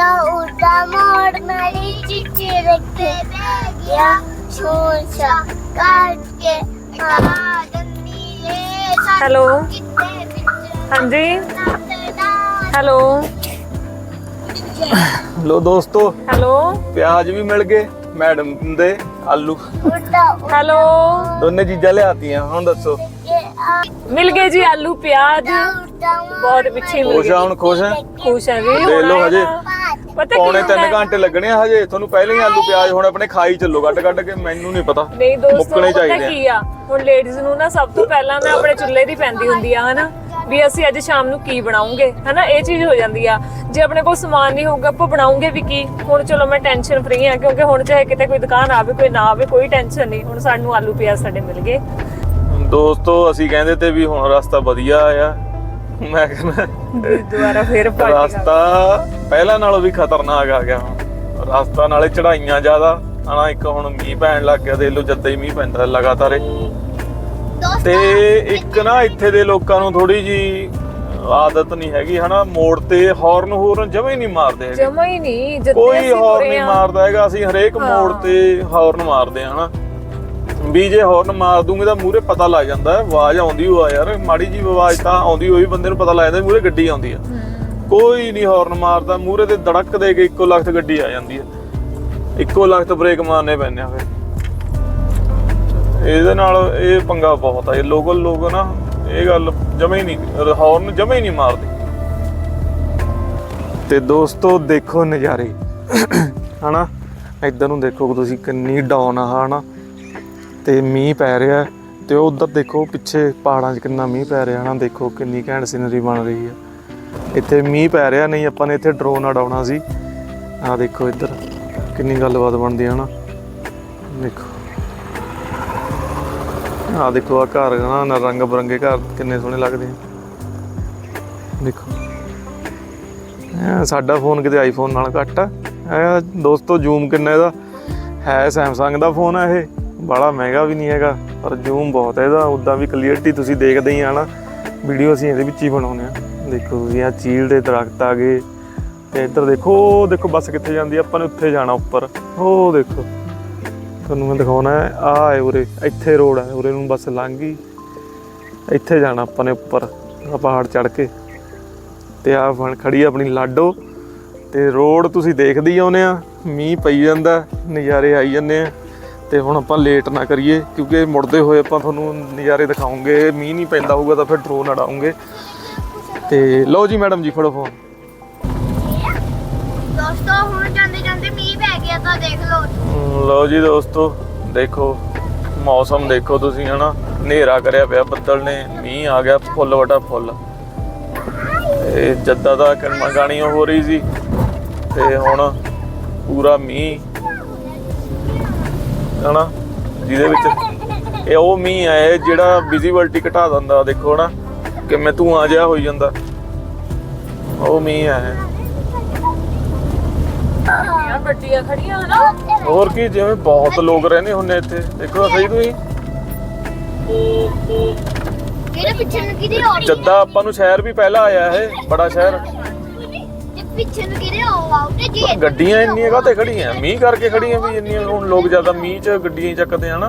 Speaker 3: ਉੜਦਾ ਉੜਦਾ ਮੋਰ ਮਰੀ ਚਿੱਚੀ ਰੱਖੇ ਬਹਿ ਗਿਆ ਆ ਦੰਦੀ ਏ
Speaker 1: ਹੈਲੋ। ਹਾਂਜੀ। ਹੈਲੋ।
Speaker 2: ਲੋ ਦੋਸਤੋ
Speaker 1: ਹੈਲੋ।
Speaker 2: ਪਿਆਜ਼ ਵੀ ਮਿਲ ਗਏ ਮੈਡਮ ਦੇ ਆਲੂ।
Speaker 1: ਹੈਲੋ।
Speaker 2: ਦੋਨੇ ਚੀਜ਼ਾਂ ਲਿਆਤੀਆਂ ਹੁਣ ਦੱਸੋ।
Speaker 1: ਮਿਲ ਗਏ ਜੀ ਆਲੂ ਪਿਆਜ਼। ਬਹੁਤ ਪਿੱਛੇ ਮਿਲ
Speaker 2: ਖੁਸ਼
Speaker 1: ਗਏ
Speaker 2: ਖੁਸ਼
Speaker 1: ਖੁਸ਼ ਹੈ ਜੀ
Speaker 2: ਦੇ ਲਓ ਹਜੇ।
Speaker 1: ਪਤਾ ਕੀ
Speaker 2: ਪੌਣੇ 3
Speaker 1: ਹੁੰਦਾ?
Speaker 2: ਘੰਟੇ ਲੱਗਣੇ ਆ ਹਜੇ। ਤੁਹਾਨੂੰ ਪਹਿਲੇ ਹੀ ਆਲੂ ਪਿਆਜ਼ ਹੁਣ ਆਪਣੇ ਖਾਈ ਚੱਲੋ ਕੱਢ ਕੱਢ ਕੇ ਮੈਨੂੰ ਨਹੀਂ ਪਤਾ।
Speaker 1: ਨਹੀਂ ਦੋਸਤੋ
Speaker 2: ਮੁੱਕਣੇ
Speaker 1: ਪਤਾ
Speaker 2: ਚਾਹੀਦੇ ਆ।
Speaker 1: ਕੀ ਆ? ਹੁਣ ਲੇਡੀਜ਼ ਨੂੰ ਨਾ ਸਭ ਤੋਂ ਪਹਿਲਾਂ ਨਾ ਆਪਣੇ ਚੁੱਲ੍ਹੇ ਦੀ ਪੈਂਦੀ ਹੁੰਦੀ ਆ ਹਨਾ? ਵੀ ਅਸੀਂ ਅੱਜ ਸ਼ਾਮ ਨੂੰ ਕੀ ਬਣਾਉਂਗੇ? ਹਨਾ? ਇਹ ਚੀਜ਼ ਹੋ ਜਾਂਦੀ ਆ। ਜੇ ਆਪਣੇ ਕੋਲ ਸਮਾਨ ਨਹੀਂ ਹੋਊਗਾ ਆਪਾਂ ਬਣਾਉਂਗੇ ਵੀ ਕੀ? ਹੁਣ ਚਲੋ ਮੈਂ ਟੈਨਸ਼ਨ ਫ੍ਰੀ ਆ ਕਿਉਂਕਿ ਹੁਣ ਚਾਹੇ ਕਿਤੇ ਕੋਈ ਦੁਕਾਨ ਆਵੇ ਕੋਈ ਨਾ ਆਵੇ ਕੋਈ ਟੈਨਸ਼ਨ ਨਹੀਂ। ਹੁਣ ਸਾਨੂੰ ਆਲੂ ਪਿਆਜ਼ ਸਾਡੇ ਮਿਲ ਗਏ।
Speaker 2: ਦੋਸਤੋ ਅਸੀਂ ਕਹਿੰਦੇ ਤੇ ਵੀ ਹੁਣ ਰਸਤਾ ਵਧੀਆ ਆ। ਮੈਂ ਕਹਿੰਦਾ
Speaker 1: ਦੁਬਾਰਾ ਫੇਰ ਪਾਰਟੀ
Speaker 2: ਰਸਤਾ ਪਹਿਲਾਂ ਨਾਲੋਂ ਵੀ ਖਤਰਨਾਕ ਆ ਗਿਆ ਹੁਣ। ਰਸਤਾ ਨਾਲੇ ਚੜਾਈਆਂ ਜ਼ਿਆਦਾ ਹਨਾ ਇੱਕ ਹੁਣ ਮੀਂਹ ਪੈਣ ਲੱਗ ਗਿਆ ਦੇਖ ਲਓ ਜਦ ਹੀ ਮੀਂਹ ਪੈਂਦਾ ਲਗਾਤਾਰ। ਤੇ ਇੱਕ ਨਾ ਇੱਥੇ ਦੇ ਲੋਕਾਂ ਨੂੰ ਥੋੜੀ ਜੀ ਆਦਤ ਨਹੀਂ ਹੈਗੀ ਹਨਾ ਮੋੜ ਤੇ ਹਾਰਨ ਹੂਰਨ ਜਮੇ ਨਹੀਂ ਮਾਰਦੇ ਹੈਗੇ।
Speaker 1: ਜਮਾ ਹੀ ਨਹੀਂ
Speaker 2: ਕੋਈ
Speaker 1: ਅਸੀਂ
Speaker 2: ਹਾਰਨ ਨਹੀਂ ਮਾਰਦਾ ਹੈਗਾ ਅਸੀਂ ਹਰੇਕ ਮੋੜ ਤੇ ਹਾਰਨ ਮਾਰਦੇ ਹਾਂ ਹਨਾ। ਵੀ ਜੇ ਹਾਰਨ ਮਾਰ ਦੂੰਗੇ ਤਾਂ ਮੂਰੇ ਪਤਾ ਲੱਗ ਜਾਂਦਾ ਹੈ ਆਵਾਜ਼ ਆਉਂਦੀ ਹੋਆ ਯਾਰ ਮਾੜੀ ਜੀ ਆਵਾਜ਼ ਤਾਂ ਆਉਂਦੀ ਹੋਈ ਬੰਦੇ ਨੂੰ ਪਤਾ ਲੱਗ ਜਾਂਦਾ ਮੂਰੇ ਗੱਡੀ ਆਉਂਦੀ ਆ। ਕੋਈ ਨਹੀਂ ਹਾਰਨ ਮਾਰਦਾ ਮੂਰੇ ਤੇ ਧੜਕ ਦੇ ਕੇ ਇੱਕੋ ਲਖਤ ਗੱਡੀ ਆ ਜਾਂਦੀ ਹੈ। ਇੱਕੋ ਲਖਤ ਬ੍ਰੇਕ ਮਾਰਨੇ ਪੈਂਦੇ ਆ ਫਿਰ। ਇਹਦੇ ਨਾਲ ਇਹ ਪੰਗਾ ਬਹੁਤ ਆ ਇਹ ਲੋਕਲ ਲੋਕ ਨਾ ਇਹ ਗੱਲ ਜਮੇ ਹੀ ਨਹੀਂ ਹਾਰਨ ਜਮੇ ਹੀ ਨਹੀਂ ਮਾਰਦੇ। ਤੇ ਦੋਸਤੋ ਦੇਖੋ ਨਜ਼ਾਰੇ। ਹਨਾ? ਇੱਧਰ ਨੂੰ ਦੇਖੋ ਤੁਸੀਂ ਕਿੰਨੀ ਡਾਊਨ ਆ ਹਨਾ? ਤੇ ਮੀਂਹ ਪੈ ਰਿਹਾ ਤੇ ਉਧਰ ਦੇਖੋ, ਪਿੱਛੇ ਪਹਾੜਾਂ 'ਚ ਕਿੰਨਾ ਮੀਂਹ ਪੈ ਰਿਹਾ ਨਾ, ਦੇਖੋ ਕਿੰਨੀ ਘੈਂਟ ਸਿਨਰੀ ਬਣ ਰਹੀ ਹੈ। ਇੱਥੇ ਮੀਂਹ ਪੈ ਰਿਹਾ ਨਹੀਂ, ਆਪਾਂ ਨੇ ਇੱਥੇ ਡਰੋਨ ਅਡਾਉਣਾ ਸੀ। ਆ ਦੇਖੋ ਇੱਧਰ, ਕਿੰਨੀ ਗੱਲਬਾਤ ਬਣਦੀ ਹੈ ਨਾ। ਦੇਖੋ। ਆ ਦੇਖੋ ਆ ਘਰ ਹਨਾ ਨਾ ਰੰਗ ਬਰੰਗੇ ਘਰ ਕਿੰਨੇ ਸੋਹਣੇ ਲੱਗਦੇ ਆ। ਦੇਖੋ। ਸਾਡਾ ਫੋਨ ਕਿਤੇ ਆਈਫੋਨ ਨਾਲ ਘੱਟ ਆ। ਐ ਦੋਸਤੋ ਜ਼ੂਮ ਕਿੰਨਾ ਇਹਦਾ। ਹੈ ਸੈਮਸੰਗ ਦਾ ਫੋਨ ਆ ਇਹ। ਬੜਾ ਮਹਿੰਗਾ ਵੀ ਨਹੀਂ ਹੈਗਾ, ਪਰ ਜ਼ੂਮ ਬਹੁਤ ਹੈ ਇਹਦਾ ਉਦਾਂ ਵੀ ਕਲੀਅਰਟੀ ਤੁਸੀਂ ਦੇਖਦੇ ਹੀ ਆ ਨਾ। ਵੀਡੀਓ ਅਸੀਂ ਇਹਦੇ ਵਿੱਚ ਹੀ ਬਣਾਉਂਦੇ ਆ ਦੇਖੋ ਤੁਸੀਂ ਆ ਚੀਲ ਦੇ ਦਰਖਤ ਆ ਗਏ, ਤੇ ਇੱਧਰ ਦੇਖੋ, ਉਹ ਦੇਖੋ ਬੱਸ ਕਿੱਥੇ ਜਾਂਦੀ ਆ, ਆਪਾਂ ਨੇ ਉੱਥੇ ਜਾਣਾ ਉੱਪਰ। ਉਹ ਦੇਖੋ, ਤੁਹਾਨੂੰ ਮੈਂ ਦਿਖਾਉਣਾ ਹੈ ਆ ਹੈ ਉਰੇ, ਇੱਥੇ ਰੋਡ ਹੈ, ਉਰੇ ਨੂੰ ਬੱਸ ਲੰਘ ਗਈ। ਇੱਥੇ ਜਾਣਾ ਆਪਾਂ ਨੇ ਉੱਪਰ ਪਹਾੜ ਚੜ ਕੇ। ਤੇ ਆ ਬਣ ਖੜੀ ਆਪਣੀ ਲਾਡੋ, ਤੇ ਰੋਡ ਤੁਸੀਂ ਦੇਖਦੇ ਹੀ ਆਉਨੇ ਆ, ਮੀਂਹ ਪਈ ਜਾਂਦਾ, ਨਜ਼ਾਰੇ ਆਈ ਜਾਂਦੇ ਆ। ਤੇ ਹੁਣ ਆਪਾਂ ਲੇਟ ਨਾ ਕਰੀਏ ਕਿਉਂਕਿ ਮੁੜਦੇ ਹੋਏ ਆਪਾਂ ਤੁਹਾਨੂੰ ਨਜ਼ਾਰੇ ਦਿਖਾਉਂਗੇ ਮੀਂਹ ਨਹੀਂ ਪੈਂਦਾ ਹੋਊਗਾ ਤਾਂ ਫਿਰ ਡਰੋਨ ਉਡਾਉਂਗੇ। ਤੇ ਲਓ ਜੀ ਮੈਡਮ ਜੀ ਫੜੋ ਫੋਨ
Speaker 3: ਦੋਸਤੋ ਹੁਣ ਜਾਂਦੇ ਜਾਂਦੇ ਮੀਂਹ ਪੈ ਗਿਆ ਤਾਂ ਦੇਖ ਲਓ।
Speaker 2: ਲਓ ਜੀ ਦੋਸਤੋ ਦੇਖੋ ਮੌਸਮ ਦੇਖੋ ਤੁਸੀਂ ਹਨਾ? ਹਨੇਰਾ ਕਰਿਆ ਪਿਆ ਬੱਦਲ ਨੇ ਮੀਂਹ ਆ ਗਿਆ ਫੁੱਲ ਵਟਾ ਫੁੱਲ। ਤੇ ਜੱਦਾ ਦਾ ਕਰਮਾ ਗਾਣੀ ਹੋ ਰਹੀ ਸੀ। ਤੇ ਹੁਣ ਪੂਰਾ ਮੀਂਹ ਹਨਾ? ਜਿਹਦੇ ਵਿੱਚ ਇਹ ਉਹ ਮੀਂਹ ਹੈ ਜਿਹੜਾ ਵਿਜ਼ਿਬਿਲਟੀ ਘਟਾ ਦਿੰਦਾ ਦੇਖੋ ਹਨਾ? ਕਿਵੇਂ ਧੂਆਂ ਜਿਹਾ ਹੋਈ ਜਾਂਦਾ। ਉਹ ਮੀਂਹ ਹੈ
Speaker 1: ਯਾਰ ਗੱਡੀਆਂ ਖੜੀਆਂ ਹਨਾ?
Speaker 2: ਹੋਰ ਕੀ ਜਿਵੇਂ ਬਹੁਤ ਲੋਕ ਰਹਿੰਦੇ ਹੁੰਦੇ ਇੱਥੇ। ਦੇਖੋ ਸਹੀ ਤੁਸੀਂ।
Speaker 3: ਕਿਹੜੇ ਪਿੱਛੇ ਨੂੰ ਕਿਹਦੇ ਹੋ
Speaker 2: ਜੱਦਾ ਆਪਾਂ ਨੂੰ ਸ਼ਹਿਰ ਵੀ ਪਹਿਲਾਂ ਆਇਆ ਇਹ ਬੜਾ ਸ਼ਹਿਰ।
Speaker 3: ਪਿੱਛੇ ਨੂੰ ਹੋ ਜੀ
Speaker 2: ਗੱਡੀਆਂ ਇੰਨੀਆਂ ਕਾਹਤੇ ਖੜੀਆਂ? ਮੀਂਹ ਕਰਕੇ ਖੜੀਆਂ ਵੀ ਇੰਨੀਆਂ ਹੁਣ ਲੋਕ ਜ਼ਿਆਦਾ ਮੀਂਹ 'ਚ ਗੱਡੀਆਂ ਹੀ ਚੱਕਦੇ ਹਨਾ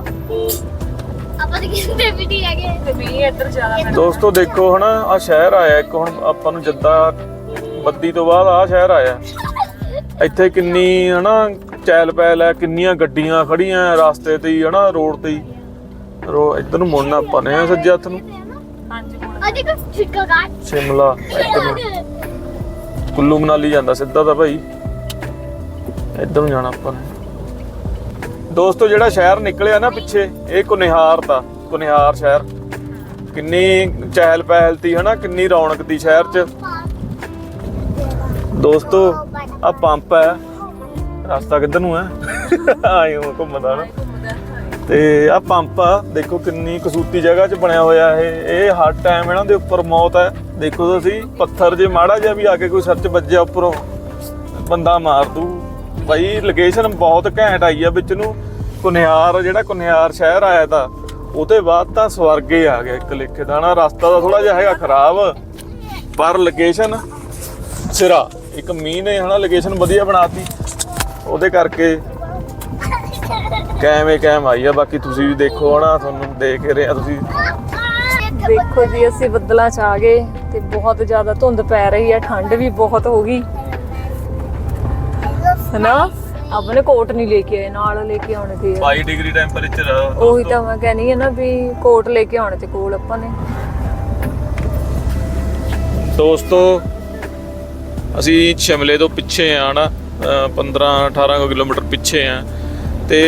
Speaker 3: ਆਪਾਂ ਤਾਂ ਕਿਸੇ ਵੀ ਨਹੀਂ ਹੈਗੇ।
Speaker 1: ਤੇ ਮੀਂਹ ਇੱਧਰ ਜ਼ਿਆਦਾ ਪੈਂਦਾ।
Speaker 2: ਦੋਸਤੋ ਦੇਖੋ ਹਨਾ ਆ ਸ਼ਹਿਰ ਆਇਆ ਇੱਕ ਹੁਣ ਆਪਾਂ ਨੂੰ ਜੱਦਾ ਬੱਦੀ ਤੋਂ ਬਾਅਦ ਆ ਸ਼ਹਿਰ ਆਇਆ। ਇੱਥੇ ਕਿੰਨੀ ਹਨਾ ਚਹਿਲ ਪਹਿਲ ਹੈ ਕਿੰਨੀਆਂ ਗੱਡੀਆਂ ਖੜੀਆਂ ਰਸਤੇ ਤੇ ਹੀ ਹਨਾ ਰੋਡ ਤੇ ਹੀ। ਰੋ ਇੱਧਰ ਨੂੰ ਮੁੜਨਾ ਆਪਾਂ ਨੇ ਸੱਜੇ ਹੱਥ ਨੂੰ।
Speaker 1: ਹਾਂਜੀ ਹੁਣ
Speaker 3: ਅਜੇ ਕੋ ਛਿੱਕਾ ਕਾਟ
Speaker 2: ਸ਼ਿਮਲਾ ਇੱਧਰ ਨੂੰ। ਕੁੱਲੂ ਮਨਾਲੀ ਜਾਂਦਾ ਸਿੱਧਾ ਤਾਂ ਭਾਈ। ਇੱਧਰ ਨੂੰ ਜਾਣਾ ਆਪਾਂ ਨੇ। ਦੋਸਤੋ, ਜਿਹੜਾ ਸ਼ਹਿਰ ਨਿਕਲਿਆ ਨਾ ਪਿੱਛੇ, ਇਹ ਕੁਨਿਹਾਰ ਤਾਂ ਕੁਨਿਹਾਰ ਸ਼ਹਿਰ। ਕਿੰਨੀ ਚਹਿਲ ਪਹਿਲ ਤੀ ਹਨਾ, ਕਿੰਨੀ ਰੌਣਕ ਤੀ ਸ਼ਹਿਰ 'ਚ। ਦੋਸਤੋ, ਆ ਪੰਪ ਹੈ। ਰਸਤਾ ਕਿੱਧਰ ਨੂੰ ਹੈ? ਆਏ ਹੋ ਘੁੰਮਦਾ ਨਾ ਤੇ ਆ ਪੰਪ ਆ, ਦੇਖੋ ਕਿੰਨੀ ਕਸੂਤੀ ਜਗ੍ਹਾ 'ਚ ਬਣਿਆ ਹੋਇਆ ਇਹ। ਇਹ ਹਰ ਟਾਈਮ ਇਹਨਾਂ ਦੇ ਉੱਪਰ ਮੌਤ ਹੈ। ਦੇਖੋ ਤੁਸੀਂ ਪੱਥਰ ਜੇ ਮਾੜਾ ਜਿਹਾ ਵੀ ਆ ਕੇ ਕੋਈ ਸਰਚ ਵੱਜਿਆ ਉੱਪਰੋਂ, ਬੰਦਾ ਮਾਰ ਦੂ। ਭਾਈ ਲੋਕੇਸ਼ਨ ਬਹੁਤ ਘੈਂਟ ਆਈ ਆ ਵਿੱਚ ਨੂੰ। ਕੁਨਿਆਰ, ਜਿਹੜਾ ਕੁਨਿਆਰ ਸ਼ਹਿਰ ਆਇਆ ਤਾਂ, ਉਹਦੇ ਬਾਅਦ ਤਾਂ ਸਵਰਗੇ ਆ ਗਿਆ ਇੱਕ ਲੇਖੇ ਦਾ। ਨਾ ਰਸਤਾ ਦਾ ਥੋੜਾ ਜਿਹਾ ਹੈਗਾ ਖਰਾਬ, ਪਰ ਲੋਕੇਸ਼ਨ ਸਿਰਾ। ਇੱਕ ਮੀਂਹ ਨੇ ਹਨਾ ਲੋਕੇਸ਼ਨ ਵਧੀਆ ਬਣਾਤੀ। ਉਹਦੇ ਕਰਕੇ ਕੈਮੇ ਕੈਮ ਆਈ ਆ। ਬਾਕੀ ਤੁਸੀਂ ਵੀ ਦੇਖੋ ਹਨਾ, ਤੁਹਾਨੂੰ ਦੇਖ ਰਹੇ ਆ ਤੁਸੀਂ।
Speaker 1: ਦੇਖੋ ਜੀ, ਅਸੀਂ ਬੱਦਲਾਂ 'ਚ ਆ ਗਏ। ਤੇ ਬਹੁਤ ਜ਼ਿਆਦਾ ਧੁੰਦ ਪੈ ਰਹੀ ਹੈ ਠੰਡ ਵੀ ਬਹੁਤ ਹੋ ਗਈ। ਹਨਾ? ਆਪਣੇ ਕੋਟ ਨਹੀਂ ਲੈ ਕੇ ਆਏ ਨਾਲ ਲੈ ਕੇ ਆਉਣੇ ਤੇ
Speaker 2: 22 ਡਿਗਰੀ ਟੈਂਪਰੇਚਰ
Speaker 1: ਉਹੀ ਤਾਂ ਮੈਂ ਕਹਿੰਨੀ ਹੈ ਨਾ ਵੀ ਕੋਟ ਲੈ ਕੇ ਆਉਣੇ ਤੇ ਕੋਲ ਆਪਾਂ ਨੇ।
Speaker 2: ਦੋਸਤੋ ਅਸੀਂ ਸ਼ਿਮਲੇ ਤੋਂ ਪਿੱਛੇ ਆ ਨਾ 15 18 ਕਿਲੋਮੀਟਰ ਪਿੱਛੇ ਆ। ਤੇ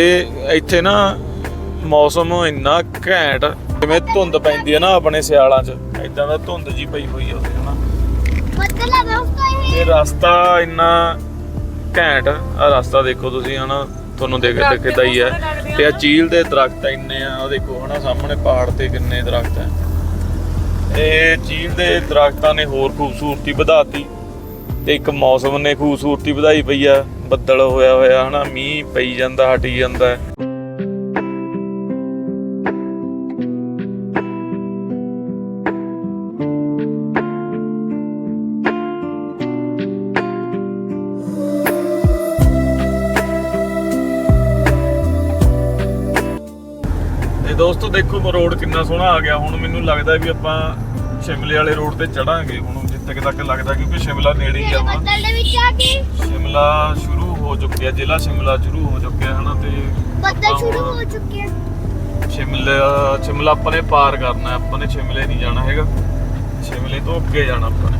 Speaker 2: ਇੱਥੇ ਨਾ ਮੌਸਮ ਇੰਨਾ ਘੈਂਟ ਜਿਵੇਂ ਧੁੰਦ ਪੈਂਦੀ ਹੈ ਨਾ ਆਪਣੇ ਸਿਆਲਾਂ 'ਚ ਇਦਾਂ ਦਾ ਧੁੰਦ ਜੀ ਪਈ ਹੋਈ ਆ ਉੱਥੇ ਹਨਾ?
Speaker 3: ਬੱਦਲ ਆ ਦੋਸਤੋ ਇਹ?
Speaker 2: ਇਹ ਰਸਤਾ ਇੰਨਾ ਘੈਂਟ ਆ ਰਸਤਾ ਦੇਖੋ ਤੁਸੀਂ ਹਨਾ? ਤੁਹਾਨੂੰ ਦੇਖ ਦਿਖਦਾ ਹੀ ਹੈ ਤੇ ਆ ਚੀਲ ਦੇ ਦਰਖਤ ਇੰਨੇ ਆ ਉਹ ਦੇਖੋ ਹਨਾ? ਸਾਹਮਣੇ ਪਹਾੜ ਤੇ ਕਿੰਨੇ ਦਰਖਤ ਆ। ਇਹ ਚੀਲ ਦੇ ਦਰਖਤਾਂ ਨੇ ਹੋਰ ਖੂਬਸੂਰਤੀ ਵਧਾਤੀ। ਤੇ ਇੱਕ ਮੌਸਮ ਨੇ ਖੂਬਸੂਰਤੀ ਵਧਾਈ ਪਈ ਆ ਬੱਦਲ ਹੋਇਆ ਹੋਇਆ ਹਨਾ? ਮੀਂਹ ਪਈ ਜਾਂਦਾ ਹਟੀ ਜਾਂਦਾ। ਦੋਸਤੋ ਦੇਖੋ ਰੋਡ ਕਿੰਨਾ ਸੋਹਣਾ ਆ ਗਿਆ। ਹੁਣ ਮੈਨੂੰ ਲੱਗਦਾ ਵੀ ਆਪਾਂ ਸ਼ਿਮਲੇ ਵਾਲੇ ਰੋਡ ਤੇ ਚੜਾਂਗੇ। ਹੁਣ ਜਿੱਥੇ ਤੱਕ ਲੱਗਦਾ ਕਿਉਂਕਿ ਸ਼ਿਮਲਾ ਨੇੜੇ ਹੀ ਆ ਹੁਣ
Speaker 3: ਬੱਦਲ ਦੇ ਵਿੱਚ ਆ ਕੇ?
Speaker 2: ਸ਼ਿਮਲਾ ਸ਼ੁਰੂ ਹੋ ਚੁੱਕਿਆ ਜ਼ਿਲ੍ਹਾ ਸ਼ਿਮਲਾ ਸ਼ੁਰੂ ਹੋ ਚੁੱਕਿਆ ਹਨਾ ਤੇ
Speaker 3: ਬੱਦਲ ਸ਼ੁਰੂ ਹੋ ਚੁੱਕੇ ਆ
Speaker 2: ਸ਼ਿਮਲਾ ਸ਼ਿਮਲਾ ਆਪਾਂ ਨੇ ਪਾਰ ਕਰਨਾ ਹੈ, ਆਪਾਂ ਨੇ ਸ਼ਿਮਲੇ ਨਹੀਂ ਜਾਣਾ ਹੈਗਾ। ਸ਼ਿਮਲੇ ਤੋਂ ਅੱਗੇ ਜਾਣਾ ਆਪਾਂ ਨੇ।